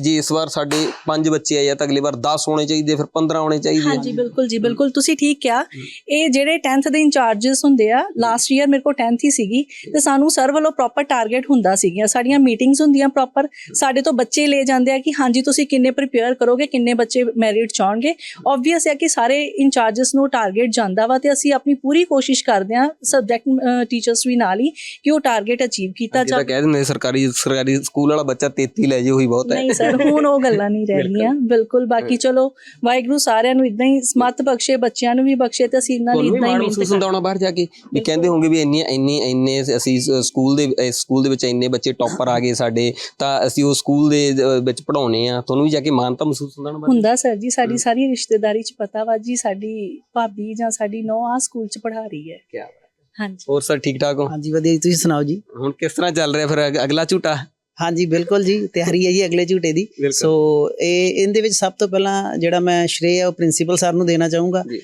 ਜੇ। ਇਸ ਵਾਰ ਸਾਡੇ 5 ਬੱਚੇ ਆਏ ਆ ਤਾਂ ਅਗਲੀ ਵਾਰ 10 ਹੋਣੇ ਚਾਹੀਦੇ ਫਿਰ 15 ਹੋਣੇ ਚਾਹੀਦੇ ਹਾਂਜੀ ਬਿਲਕੁਲ ਜੀ ਬਿਲਕੁਲ। ਤੁਸੀਂ ਠੀਕ ਕਿਹਾ। ਇਹ ਜਿਹੜੇ 10th ਦੇ ਇੰਚਾਰजेस ਹੁੰਦੇ ਆ ਲਾਸਟ ਈਅਰ ਮੇਰੇ ਕੋਲ 10th ਹੀ ਸੀਗੀ ਤੇ ਸਾਨੂੰ ਸਰ ਵੱਲੋਂ ਪ੍ਰੋਪਰ ਟਾਰਗੇਟ ਹੁੰਦਾ ਸੀਗੀਆਂ। ਸਾਡੀਆਂ ਮੀਟਿੰਗਸ ਹੁੰਦੀਆਂ ਪ੍ਰੋਪਰ ਸਾਡੇ ਤੋਂ ਬੱਚੇ ਲੈ ਜਾਂਦੇ ਆ ਕਿ ਹਾਂਜੀ ਤੁਸੀਂ ਕਿੰਨੇ ਪ੍ਰੀਪੇਅਰ ਕਰੋਗੇ ਕਿੰਨੇ ਬੱਚੇ ਮੈਰਿਟ ਚਾਹਣਗੇ ਆਬਵੀਅਸ ਹੈ ਕਿ ਸਾਰੇ ਇੰਚਾਰजेस ਨੂੰ ਟਾਰਗੇਟ ਜਾਂਦਾ ਵਾ ਤੇ ਅਸੀਂ ਆਪਣੀ ਪੂਰੀ ਕੋਸ਼ਿਸ਼ ਕਰਦੇ ਆ ਸਬਜੈਕਟ ਟੀਚਰਸ ਵੀ ਨਾਲ ਹੀ ਕਿ ਉਹ ਟਾਰਗੇਟ ਅਚੀਵ ਕੀਤਾ ਜਾਵੇ ਤਾਂ ਕਹਿ ਦਿੰਦੇ ਸਰਕਾਰੀ ਸਰਕਾਰੀ ਸਕੂਲ ਵਾਲਾ ਬੱਚਾ 33 ਲੈ ਜੇ ਉਹੀ ਬਹੁਤ ਹੈ। ਨਹੀਂ ਸਰ ਹੁਣ ਉਹ ਗੱਲਾਂ ਨਹੀਂ ਰਹਿ ਗਈਆਂ ਬਿਲਕੁਲ ਬਾਕੀ ਚਲੋ ਵਾਹਿਗੁਰੂ ਸਾਰਿਆਂ ਨੂੰ ਇਦਾਂ ਹੀ ਸਮਤ ਬਖਸ਼ੇ ਬੱਚਿਆਂ ਨੂੰ ਵੀ ਬਖਸ਼ੇ ਤੇ ਅਸੀਂ ਇਹਨਾਂ ਲਈ ਵੀ ਇਦਾਂ ਹੀ ਮਹਿਸੂਸ ਹੁੰਦਾ ਹੋਣਾ ਬਾਹਰ ਜਾ ਕੇ। ਵੀ ਕਹਿੰਦੇ ਹੋਣਗੇ ਵੀ ਇੰਨੀ ਇੰਨੀ ਇੰਨੇ ਅਸੀਂ ਸਕੂਲ ਦੇ ਸਕੂਲ ਦੇ ਵਿੱਚ ਇੰਨੇ ਬੱਚੇ ਟੌਪਰ ਆ ਗਏ ਸਾਡੇ ਤਾਂ ਅਸੀਂ ਉਹ ਸਕੂਲ ਦੇ ਵਿੱਚ ਪੜਾਉਣੇ ਆ। ਤੁਹਾਨੂੰ ਵੀ ਜਾ ਕੇ ਮਾਣ ਤਾਂ ਮਹਿਸੂਸ ਹੁੰਦਾ ਹੋਣਾ? ਹੁੰਦਾ ਸਰ ਜੀ ਸਾਡੀ ਸਾਰੀ ਰਿਸ਼ਤੇਦਾਰੀ ਚ ਪਤਾ ਵਾ ਜੀ ਸਾਡੀ ਭਾਬੀ ਜਾਂ ਸਾਡੀ ਨੌ ਆ ਸਕੂਲ ਚ ਪੜ੍ਹਾ ਰਹੀ ਹੈ। ਬਾਤ। ਹਾਂਜੀ। ਹੋਰ ਸਰ ਠੀਕ ਠਾਕ ਹੋ? ਹਾਂਜੀ ਵਧੀਆ ਜੀ ਤੁਸੀਂ ਸੁਣਾਓ ਜੀ? ਹੁਣ ਕਿਸ ਤਰ੍ਹਾਂ ਚੱਲ ਰਿਹਾ ਫਿਰ ਅਗ- ਅਗਲਾ ਝੂਟਾ? ਹਾਂਜੀ ਬਿਲਕੁਲ ਜੀ ਤਿਆਰੀ ਹੈ ਜੀ ਅਗਲੇ ਝੂਟੇ ਦੀ। ਬਿਲਕੁਲ। ਸੋ ਇਹ ਇਹਦੇ ਵਿੱਚ ਸਭ ਤੋਂ ਪਹਿਲਾਂ ਜਿਹੜਾ ਮੈਂ ਸ਼੍ਰੇਅ ਹੈ ਉਹ ਪ੍ਰਿੰਸੀਪਲ ਸਰ ਨੂੰ ਦੇਣਾ ਚਾਹੂੰਗਾ। ਜੀ।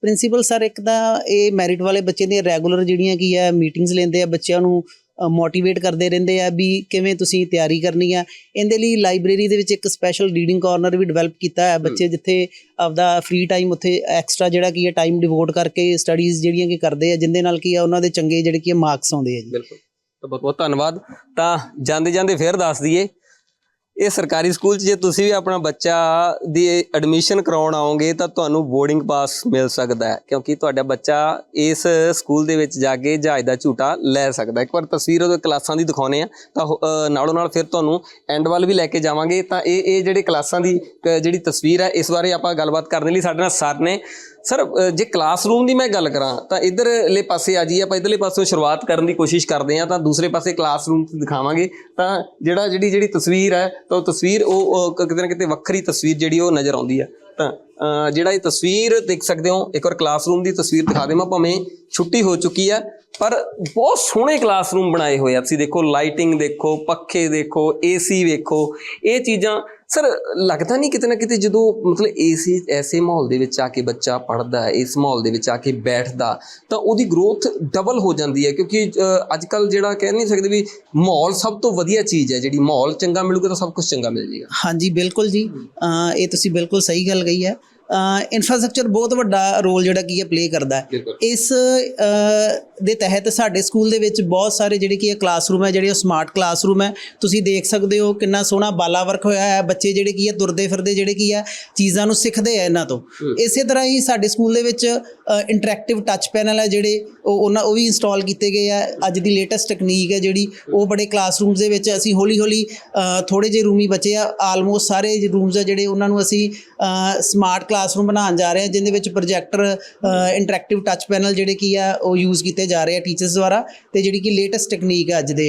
ਪ੍ਰਿੰਸੀਪਲ ਸਰ ਇੱਕ ਤਾਂ ਇਹ ਮੈਰਿਟ ਵਾਲੇ ਬੱਚੇ ਦੀਆਂ ਰੈਗੂਲਰ ਜਿਹੜੀਆਂ ਕੀ ਹੈ ਮੀਟਿੰਗਸ ਲੈਂਦੇ ਆ ਬੱਚਿਆਂ ਨੂੰ। ਮੋਟੀਵੇਟ ਕਰਦੇ ਰਹਿੰਦੇ ਆ ਵੀ ਕਿਵੇਂ ਤੁਸੀਂ ਤਿਆਰੀ ਕਰਨੀ ਆ। ਇਹਦੇ ਲਈ ਲਾਇਬ੍ਰੇਰੀ ਦੇ ਵਿੱਚ ਇੱਕ ਸਪੈਸ਼ਲ ਰੀਡਿੰਗ ਕਾਰਨਰ ਵੀ ਡਿਵੈਲਪ ਕੀਤਾ ਹੈ ਬੱਚੇ ਜਿੱਥੇ ਆਪਦਾ ਫ੍ਰੀ ਟਾਈਮ ਉੱਥੇ ਐਕਸਟਰਾ ਜਿਹੜਾ ਕੀ ਹੈ ਟਾਈਮ ਡਿਵੋਟ ਕਰਕੇ ਸਟੱਡੀਜ਼ ਜਿਹੜੀਆਂ ਕੀ ਕਰਦੇ ਆ ਜਿੰਦੇ ਨਾਲ ਕੀ ਆ ਉਹਨਾਂ ਦੇ ਚੰਗੇ ਜਿਹੜੇ ਕੀ ਮਾਰਕਸ ਆਉਂਦੇ ਆ ਜੀ। ਬਿਲਕੁਲ। ਤਾਂ ਬਹੁਤ ਬਹੁਤ ਧੰਨਵਾਦ। ਤਾਂ ਜਾਂਦੇ ਜਾਂਦੇ ਫਿਰ ਦੱਸ ਦਈਏ ਇਹ ਸਰਕਾਰੀ ਸਕੂਲ 'ਚ ਜੇ ਤੁਸੀਂ ਵੀ ਆਪਣਾ ਬੱਚਾ ਦੀ ਐਡਮਿਸ਼ਨ ਕਰਾਉਣ ਆਓਗੇ ਤਾਂ ਤੁਹਾਨੂੰ ਬੋਰਡਿੰਗ ਪਾਸ ਮਿਲ ਸਕਦਾ ਹੈ ਕਿਉਂਕਿ ਤੁਹਾਡਾ ਬੱਚਾ ਇਸ ਸਕੂਲ ਦੇ ਵਿੱਚ ਜਾ ਕੇ ਜਹਾਜ਼ ਦਾ ਝੂਟਾ ਲੈ ਸਕਦਾ ਇੱਕ ਵਾਰ ਤਸਵੀਰ ਉਹਦੇ ਕਲਾਸਾਂ ਦੀ ਦਿਖਾਉਨੇ ਆ ਤਾਂ ਨਾਲੋਂ ਨਾਲ ਫਿਰ ਤੁਹਾਨੂੰ ਐਂਡ ਵੱਲ ਵੀ ਲੈ ਕੇ ਜਾਵਾਂਗੇ। ਤਾਂ ਇਹ ਇਹ ਜਿਹੜੇ ਕਲਾਸਾਂ ਦੀ ਅ, ਜਿਹੜੀ ਤਸਵੀਰ ਹੈ ਇਸ ਬਾਰੇ ਆਪਾਂ ਗੱਲਬਾਤ ਕਰਨ ਲਈ ਸਾਡੇ ਨਾਲ ਸਰ ਨੇ। ਸਰ ਜੇ ਕਲਾਸਰੂਮ ਦੀ ਮੈਂ ਗੱਲ ਕਰਾਂ, ਤਾਂ ਇਧਰਲੇ ਪਾਸੇ ਆ ਜੀ ਆਪਾਂ ਇਧਰਲੇ ਪਾਸੋਂ ਸ਼ੁਰੂਆਤ ਕਰਨ ਦੀ ਕੋਸ਼ਿਸ਼ ਕਰਦੇ ਹਾਂ, ਤਾਂ ਦੂਸਰੇ ਪਾਸੇ ਕਲਾਸਰੂਮ ਦਿਖਾਵਾਂਗੇ। ਤਾਂ ਜਿਹੜਾ, ਜਿਹੜੀ ਜਿਹੜੀ ਤਸਵੀਰ ਹੈ, ਤਾਂ ਉਹ ਤਸਵੀਰ, ਉਹ ਕਿਤੇ ਨਾ ਕਿਤੇ ਵੱਖਰੀ ਤਸਵੀਰ ਜਿਹੜੀ ਉਹ ਨਜ਼ਰ ਆਉਂਦੀ ਹੈ। ਤਾਂ ਜਿਹੜਾ ਇਹ ਤਸਵੀਰ ਦੇਖ ਸਕਦੇ ਹੋ, ਇੱਕ ਵਾਰ ਕਲਾਸਰੂਮ ਦੀ ਤਸਵੀਰ ਦਿਖਾ ਦੇਵਾਂ, ਭਾਵੇਂ ਛੁੱਟੀ ਹੋ ਚੁੱਕੀ ਹੈ, ਪਰ ਬਹੁਤ ਸੋਹਣੇ ਕਲਾਸਰੂਮ ਬਣਾਏ ਹੋਏ ਆ। ਤੁਸੀਂ ਦੇਖੋ ਲਾਈਟਿੰਗ ਦੇਖੋ, ਪੱਖੇ ਦੇਖੋ ਏਸੀ ਵੇਖੋ, ਇਹ ਚੀਜ਼ਾਂ ਸਰ, ਲੱਗਦਾ ਨਹੀਂ ਕਿਤੇ ਨਾ ਕਿਤੇ ਜਦੋਂ ਮਤਲਬ ਏਸੀ ਐਸੇ ਮਾਹੌਲ ਦੇ ਵਿੱਚ ਆ ਕੇ ਬੱਚਾ ਪੜਦਾ ਹੈ ਇਸ ਮਾਹੌਲ ਦੇ ਵਿੱਚ ਆ ਕੇ ਬੈਠਦਾ, ਤਾਂ ਉਹਦੀ ਗਰੋਥ ਡਬਲ ਹੋ ਜਾਂਦੀ ਹੈ ਕਿਉਂਕਿ ਅੱਜ ਕੱਲ ਜਿਹੜਾ ਕਹਿ ਨਹੀਂ ਸਕਦੇ ਵੀ ਮਾਹੌਲ ਸਭ ਤੋਂ ਵਧੀਆ ਚੀਜ਼ ਹੈ ਜਿਹੜੀ ਮਾਹੌਲ ਚੰਗਾ ਮਿਲੂਗਾ ਤਾਂ ਸਭ ਕੁਝ ਚੰਗਾ ਮਿਲ ਜਾਏਗਾ ਹਾਂਜੀ, ਬਿਲਕੁਲ ਜੀ। ਇਹ ਤੁਸੀਂ ਬਿਲਕੁਲ ਸਹੀ ਗੱਲ ਕਹੀ ਹੈ। ਇਨਫਰਾਸਟ੍ਰਕਚਰ ਬਹੁਤ ਵੱਡਾ ਰੋਲ ਜਿਹੜਾ ਕੀ ਹੈ ਪਲੇ ਕਰਦਾ ਹੈ। ਇਸ ਦੇ ਤਹਿਤ ਸਾਡੇ ਸਕੂਲ ਦੇ ਵਿੱਚ ਬਹੁਤ ਸਾਰੇ ਜਿਹੜੇ ਕੀ ਹੈ ਕਲਾਸਰੂਮ ਹੈ ਜਿਹੜੇ ਉਹ ਸਮਾਰਟ ਕਲਾਸਰੂਮ ਹੈ। ਤੁਸੀਂ ਦੇਖ ਸਕਦੇ ਹੋ ਕਿੰਨਾ ਸੋਹਣਾ ਬਾਲਾ ਵਰਕ ਹੋਇਆ ਹੈ। ਬੱਚੇ ਜਿਹੜੇ ਕੀ ਹੈ ਤੁਰਦੇ ਫਿਰਦੇ ਜਿਹੜੇ ਕੀ ਹੈ ਚੀਜ਼ਾਂ ਨੂੰ ਸਿੱਖਦੇ ਆ ਇਹਨਾਂ ਤੋਂ। ਇਸੇ ਤਰ੍ਹਾਂ ਹੀ ਸਾਡੇ ਸਕੂਲ ਦੇ ਵਿੱਚ ਇੰਟਰੈਕਟਿਵ ਟੱਚ ਪੈਨਲ ਹੈ ਜਿਹੜੇ ਉਹ ਉਹਨਾਂ ਉਹ ਵੀ ਇੰਸਟਾਲ ਕੀਤੇ ਗਏ ਆ। ਅੱਜ ਦੀ ਲੇਟੈਸਟ ਟੈਕਨੀਕ ਹੈ ਜਿਹੜੀ ਉਹ ਬੜੇ ਕਲਾਸਰੂਮਸ ਦੇ ਵਿੱਚ ਅਸੀਂ ਹੌਲੀ ਹੌਲੀ ਥੋੜੇ ਜਿਹੇ ਰੂਮੀ ਬੱਚੇ ਆ ਆਲਮੋਸਟ ਸਾਰੇ ਰੂਮਸ ਆ ਜਿਹੜੇ ਉਹਨਾਂ ਨੂੰ ਅਸੀਂ ਸਮਾਰਟ ਕਲਾਸਰੂਮ ਬਣਾਉਣ ਜਾ ਰਹੇ ਹਾਂ ਜਿੰਦੇ ਵਿੱਚ ਪ੍ਰੋਜੈਕਟਰ ਇੰਟਰੈਕਟਿਵ ਟੱਚ ਪੈਨਲ ਜਿਹੜੇ ਕੀ ਆ ਉਹ ਯੂਜ਼ ਕੀਤੇ ਜਾ ਰਹੇ ਆ ਟੀਚਰਸ ਦੁਆਰਾ ਤੇ ਜਿਹੜੀ ਕਿ ਲੇਟੈਸਟ ਟੈਕਨੀਕ ਹੈ ਅੱਜ ਦੇ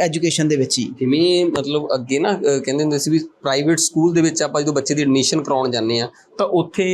ਐਜੂਕੇਸ਼ਨ ਦੇ ਵਿੱਚ ਹੀ। ਜਿਵੇਂ ਮਤਲਬ ਅੱਗੇ ਨਾ ਕਹਿੰਦੇ ਹੁੰਦੇ ਸੀ ਵੀ ਪ੍ਰਾਈਵੇਟ ਸਕੂਲ ਦੇ ਵਿੱਚ ਆਪਾਂ ਜਦੋਂ ਬੱਚੇ ਦੀ ਐਡਮਿਸ਼ਨ ਕਰਾਉਣ ਜਾਂਦੇ ਆ ਤਾਂ ਉੱਥੇ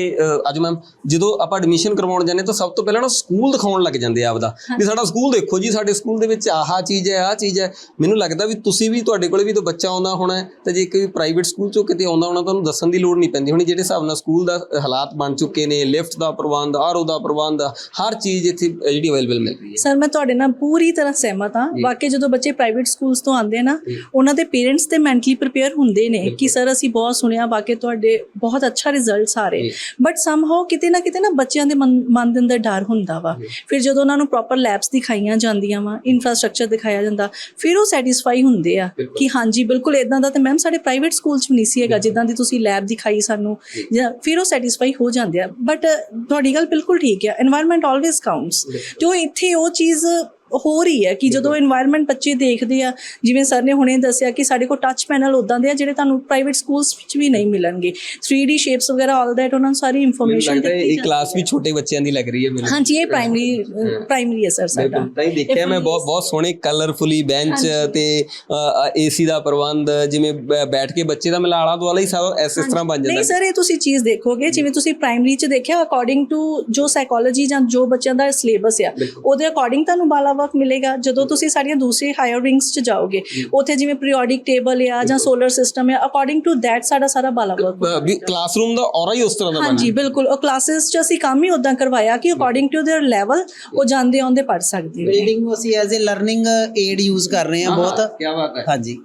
ਅੱਜ ਮੈਮ ਜਦੋਂ ਆਪਾਂ ਐਡਮਿਸ਼ਨ ਕਰਵਾਉਣ ਜਾਂਦੇ ਤਾਂ ਸਭ ਤੋਂ ਪਹਿਲਾਂ ਨਾ ਸਕੂਲ ਦਿਖਾਉਣ ਲੱਗ ਜਾਂਦੇ ਆ ਆਪਦਾ ਵੀ ਸਾਡਾ ਸਕੂਲ ਦੇਖੋ ਜੀ ਸਾਡੇ ਸਕੂਲ ਦੇ ਵਿੱਚ ਆਹ ਚੀਜ਼ ਹੈ ਆਹ ਚੀਜ਼ ਹੈ। ਮੈਨੂੰ ਲੱਗਦਾ ਵੀ ਤੁਸੀਂ ਵੀ ਤੁਹਾਡੇ ਕੋਲੇ ਵੀ ਤਾਂ ਬੱਚਾ ਆਉਂਦਾ ਹੋਣਾ ਤੇ ਜੇ ਕੋਈ ਪ੍ਰਾਈਵੇਟ ਸਕੂਲ ਚੋਂ ਕਿਤੇ ਆਉਂਦਾ ਹੋਣਾ ਤੁਹਾਨੂੰ ਦੱਸਣ ਦੀ ਲੋੜ ਨਹੀਂ ਪੈਂਦੀ ਹੋਣੀ। ਜਿਹੜੇ ਹਿਸਾਬ ਨਾਲ ਸਕੂਲ ਦਾ ਹਾਲਾਤ ਬਣ ਚੁੱਕੇ ਨੇ ਲਿਫਟ ਦਾ ਪ੍ਰਬੰਧ ਆਰਓ ਦਾ ਪ੍ਰਬੰਧ ਹਰ ਚੀਜ਼ ਇੱਥੇ ਜਿਹੜੀ ਅਵੇਲੇਬਲ ਮਿਲ ਰਹੀ ਹੈ। ਸਰ ਮੈਂ ਤੁਹਾਡੇ ਨਾਲ ਪੂਰੀ ਤਰ੍ਹਾਂ ਸਹਿਮਤ ਹਾਂ। ਵਾਕਈ ਜਦੋਂ ਬੱਚੇ ਪ੍ਰਾਈਵੇਟ ਸਕੂਲਸ ਤੋਂ ਆਉਂਦੇ ਨਾ ਉਹਨਾਂ ਦੇ ਪੇਰੈਂਟਸ ਤੇ ਮੈਂਟਲੀ ਪ੍ਰਿਪੇਅਰ ਹੁੰਦੇ ਨੇ ਕਿ ਸਰ ਅਸੀਂ ਬਹੁਤ ਸੁਣਿਆ ਵਾਕਈ ਤੁਹਾਡੇ ਬਹੁਤ ਅੱਛਾ ਰਿਜ਼ਲਟਸ ਆ ਰਹੇ। ਬਟ ਸਮਹਾਉ ਕਿਤੇ ਨਾ ਕਿਤੇ ਨਾ ਬੱਚਿਆਂ ਦੇ ਮਨ ਮਨ ਦੇ ਅੰਦਰ ਡਰ ਹੁੰਦਾ ਵਾ। ਫਿਰ ਜਦੋਂ ਉਹਨਾਂ ਨੂੰ ਪ੍ਰੋਪਰ ਲੈਬਸ ਦਿਖਾਈਆਂ ਜਾਂਦੀਆਂ ਵਾ ਇਨਫਰਾਸਟ੍ਰਕਚਰ ਦਿਖਾਇਆ ਜਾਂਦਾ ਫਿਰ ਉਹ ਸੈਟੀਸਫਾਈ ਹੁੰਦੇ ਆ ਕਿ ਹਾਂਜੀ ਬਿਲਕੁਲ ਇਦਾਂ ਦਾ ਤੇ ਮੈਮ ਸਾਡੇ ਪ੍ਰਾਈਵੇਟ ਸਕੂਲ ਚ ਵੀ ਨਹੀਂ ਸੀ ਹੈਗਾ ਜਿੱਦਾਂ ਦੀ ਤੁਸੀਂ ਲੈਬ ਦਿਖਾਈ ਸਾਨੂੰ ਜਾਂ ਫਿਰ ਉਹ ਸੈਟੀਸਫਾਈ ਹੋ ਜਾਂਦੇ ਆ। ਬਟ ਤੁਹਾਡੀ ਗੱਲ ਬਿਲਕੁਲ ਠੀਕ ਹੈ এনवायरमेंट ਆਲਵੇਸ ਕਾਊਂਟਸ ਜੋ ਇੱਥੇ ਉਹ ਚੀਜ਼ ਹੋਰ ਹੀ ਹੈ ਕਿ ਜਦੋਂ এনवायरमेंट ਬੱਚੇ ਦੇਖਦੇ ਆ ਜਿਵੇਂ ਸਰ ਨੇ ਹੁਣੇ ਦੱਸਿਆ ਕਿ ਸਾਡੇ ਕੋਲ ਟੱਚ ਪੈਨਲ ਉਦਾਂ ਦੇ ਆ ਜਿਹੜੇ ਤੁਹਾਨੂੰ ਪ੍ਰਾਈਵੇਟ ਸਕੂਲਸ ਵਿੱਚ ਵੀ ਨਹੀਂ ਮਿਲਣਗੇ। 3D ਸ਼ੇਪਸ ਵਗੈਰਾ ਆਲ ਦੈਟ ਉਹਨਾਂ ਨੂੰ ਸਾਰੀ ਇਨਫੋਰਮੇਸ਼ਨ ਦਿੱਤੀ ਜਾਂਦੀ ਹੈ ਇਹ ਕਲਾਸ ਵੀ ਛੋਟੇ ਬੱਚਿਆਂ ਦੀ ਲੱਗ ਰਹੀ ਹੈ ਮੈਨੂੰ। ਹਾਂਜੀ ਇਹ ਪ੍ਰਾਇਮਰੀ ਪ੍ਰਾਇਮਰੀ ਹੈ। ਸਰ ਸਾਡਾ। ਤਾਂ ਹੀ ਦੇਖਿਆ ਮੈਂ ਬਹੁਤ ਬਹੁਤ ਸੋਹਣੇ ਕਲਰਫੁਲੀ ਬੈਂਚ ਤੇ ਏਸੀ ਦਾ ਪ੍ਰਬੰਧ ਜਿਵੇਂ ਬੈਠ ਕੇ ਬੱਚੇ ਦਾ ਮੇਲਾ ਆਲਾ ਦੁਆਲਾ ਹੀ ਸਭ ਇਸ ਤਰ੍ਹਾਂ ਬਣ ਜਾਂਦਾ। ਨਹੀਂ ਸਰ ਇਹ ਤੁਸੀਂ ਚੀਜ਼ ਦੇਖੋਗੇ ਜਿਵੇਂ ਤੁਸੀਂ ਪ੍ਰਾਇਮਰੀ ਚ ਦੇਖਿਆ ਅਕੋਰਡਿੰਗ ਟੂ ਜੋ ਸਾਈਕੋਲੋਜੀ ਜਾਂ ਜੋ ਬੱਚਿਆਂ ਦਾ ਸਿਲੇਬਸ ਆ ਉਹਦੇ ਅਕੋਰਡਿੰਗ ਤੁਹਾਨੂੰ ਬਾਲਾ ਵਰਕ ਮਿਲੇਗਾ ਜਦੋਂ ਤੁਸੀਂ ਸਾਡੀਆਂ ਦੂਸਰੀ ਹਾਇਰ ਵਿੰਗਸ ਚ ਜਾਓਗੇ ਉੱਥੇ ਜਿਵੇਂ ਪੀਰੀਓਡਿਕ ਟੇਬਲ ਆ ਜਾਂ ਸੋਲਰ ਸਿਸਟਮ ਆ ਅਕੋਰਡਿੰਗ ਟੂ ਦੈਟ ਸਾਡਾ ਸਾਰਾ ਬਾਲਾ ਵਰਕ ਅ, ਵੀ ਕਲਾਸਰੂਮ ਦਾ ਔਰਾ ਹੀ ਉਸ ਤਰ੍ਹਾਂ ਦਾ ਬਣਾ ਹਾਂਜੀ ਬਿਲਕੁਲ ਉਹ ਕਲਾਸਿਸ ਚ ਅਸੀਂ ਕੰਮ ਹੀ ਉਦਾਂ ਕਰਵਾਇਆ ਕਿ ਅਕੋਰਡਿੰਗ ਟੂ देयर ਲੈਵਲ ਉਹ ਜਾਂਦੇ ਆਉਂਦੇ ਪੜ ਸਕਦੇ ਨੇ ਰੀਡਿੰਗ ਨੂੰ ਅਸੀਂ as a learning aid use ਕਰ ਰਹੇ ਹਾਂ ਬਹੁਤ ਕੀ ਬਾਤ ਹੈ ਹਾਂਜੀ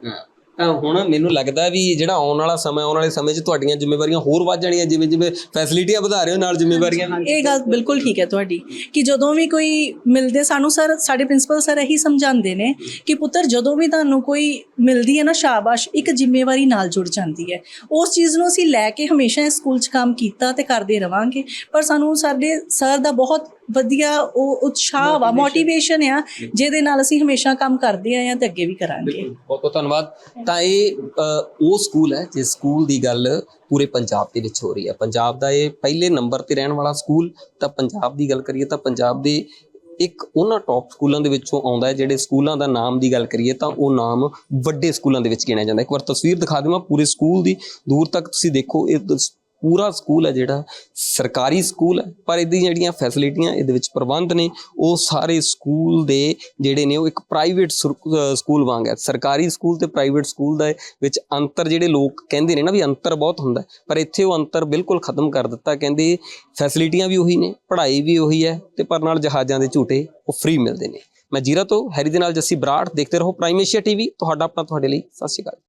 ਹਾਂ। ਹੁਣ ਮੈਨੂੰ ਲੱਗਦਾ ਵੀ ਜਿਹੜਾ ਆਉਣ ਵਾਲਾ ਸਮਾਂ, ਆਉਣ ਵਾਲੇ ਸਮੇਂ 'ਚ ਤੁਹਾਡੀਆਂ ਜ਼ਿੰਮੇਵਾਰੀਆਂ ਹੋਰ ਵੱਧ ਜਾਣੀਆਂ, ਜਿਵੇਂ ਜਿਵੇਂ ਫੈਸਿਲਿਟੀਆਂ ਵਧਾ ਰਹੇ ਹੋ ਨਾਲ ਜ਼ਿੰਮੇਵਾਰੀਆਂ ਇਹ ਗੱਲ ਬਿਲਕੁਲ ਠੀਕ ਹੈ ਤੁਹਾਡੀ ਕਿ ਜਦੋਂ ਵੀ ਕੋਈ ਮਿਲਦੇ, ਸਾਨੂੰ ਸਰ, ਸਾਡੇ ਪ੍ਰਿੰਸੀਪਲ ਸਰ ਇਹੀ ਸਮਝਾਉਂਦੇ ਨੇ ਕਿ ਪੁੱਤਰ, ਜਦੋਂ ਵੀ ਤੁਹਾਨੂੰ ਕੋਈ ਮਿਲਦੀ ਹੈ ਨਾ ਸ਼ਾਬਾਸ਼, ਇੱਕ ਜ਼ਿੰਮੇਵਾਰੀ ਨਾਲ ਜੁੜ ਜਾਂਦੀ ਹੈ ਉਸ ਚੀਜ਼ ਨੂੰ ਅਸੀਂ ਲੈ ਕੇ ਹਮੇਸ਼ਾ ਇਸ ਸਕੂਲ 'ਚ ਕੰਮ ਕੀਤਾ ਤੇ ਕਰਦੇ ਰਵਾਂਗੇ ਪਰ ਸਾਨੂੰ ਸਾਡੇ ਸਰ ਦਾ ਬਹੁਤ ਵਧੀਆ ਉਹ ਉਤਸ਼ਾਹ ਵਾ ਮੋਟੀਵੇਸ਼ਨ ਆ ਜਿਹਦੇ ਨਾਲ ਅਸੀਂ ਹਮੇਸ਼ਾ ਕੰਮ ਕਰਦੇ ਆਏ ਹਾਂ ਤੇ ਅੱਗੇ ਵੀ ਕਰਾਂਗੇ। ਬਹੁਤ ਬਹੁਤ ਧੰਨਵਾਦ। ਤਾਂ ਇਹ ਉਹ ਸਕੂਲ ਹੈ ਜਿਸ ਸਕੂਲ ਦੀ ਗੱਲ ਪੂਰੇ ਪੰਜਾਬ ਦੇ ਵਿੱਚ ਹੋ ਰਹੀ ਹੈ। ਪੰਜਾਬ ਦਾ ਇਹ ਪਹਿਲੇ ਨੰਬਰ ਤੇ ਰਹਿਣ ਵਾਲਾ ਸਕੂਲ ਤਾਂ ਪੰਜਾਬ ਦੀ ਗੱਲ ਕਰੀਏ ਤਾਂ ਪੰਜਾਬ ਦੇ ਇੱਕ ਉਹਨਾਂ ਟੌਪ ਸਕੂਲਾਂ ਦੇ ਵਿੱਚੋਂ ਆਉਂਦਾ ਹੈ ਜਿਹੜੇ ਸਕੂਲਾਂ ਦਾ ਨਾਮ ਦੀ ਗੱਲ ਕਰੀਏ ਤਾਂ ਉਹ ਨਾਮ ਵੱਡੇ ਸਕੂਲਾਂ ਦੇ ਵਿੱਚ ਗਿਣਿਆ ਜਾਂਦਾ ਇੱਕ ਵਾਰ ਤਸਵੀਰ ਦਿਖਾ ਦੇਵਾਂ ਪੂਰੇ ਸਕੂਲ ਦੀ ਦੂਰ ਤੱਕ ਤੁਸੀਂ ਦੇਖੋ ਇਹ ਪੂਰਾ ਸਕੂਲ ਹੈ ਜਿਹੜਾ, ਸਰਕਾਰੀ ਸਕੂਲ ਹੈ, ਪਰ ਇਹਦੀ ਜਿਹੜੀਆਂ ਫੈਸਿਲਿਟੀਆਂ ਇਹਦੇ ਵਿੱਚ ਪ੍ਰਬੰਧ ਨੇ, ਉਹ ਸਾਰੇ ਸਕੂਲ ਦੇ ਜਿਹੜੇ ਨੇ, ਉਹ ਇੱਕ ਪ੍ਰਾਈਵੇਟ ਸਕੂਲ ਵਾਂਗ ਹੈ। ਸਰਕਾਰੀ ਸਕੂਲ ਤੇ ਪ੍ਰਾਈਵੇਟ ਸਕੂਲ ਦਾ ਵਿੱਚ ਅੰਤਰ ਜਿਹੜੇ ਲੋਕ ਕਹਿੰਦੇ ਨੇ ਨਾ ਵੀ ਅੰਤਰ ਬਹੁਤ ਹੁੰਦਾ ਪਰ ਇੱਥੇ ਉਹ ਅੰਤਰ ਬਿਲਕੁਲ ਖਤਮ ਕਰ ਦਿੱਤਾ, ਕਹਿੰਦੇ ਫੈਸਿਲਿਟੀਆਂ ਵੀ ਉਹੀ ਨੇ, ਪੜ੍ਹਾਈ ਵੀ ਉਹੀ ਹੈ ਤੇ ਪਰ ਨਾਲ ਜਹਾਜ਼ਾਂ ਦੇ ਝੂਟੇ ਉਹ ਫ੍ਰੀ ਮਿਲਦੇ ਨੇ। ਮੈਂ ਜੀਰਾ ਤੋਂ, ਹੈਰੀ ਦੇ ਨਾਲ ਜੱਸੀ ਬਰਾੜ, ਦੇਖਦੇ ਰਹੋ ਪ੍ਰਾਈਮ ਏਸ਼ੀਆ ਟੀਵੀ ਤੁਹਾਡਾ, ਆਪਣਾ ਤੁਹਾਡੇ ਲਈ, ਸਤਿ ਸ਼੍ਰੀ ਅਕਾਲ।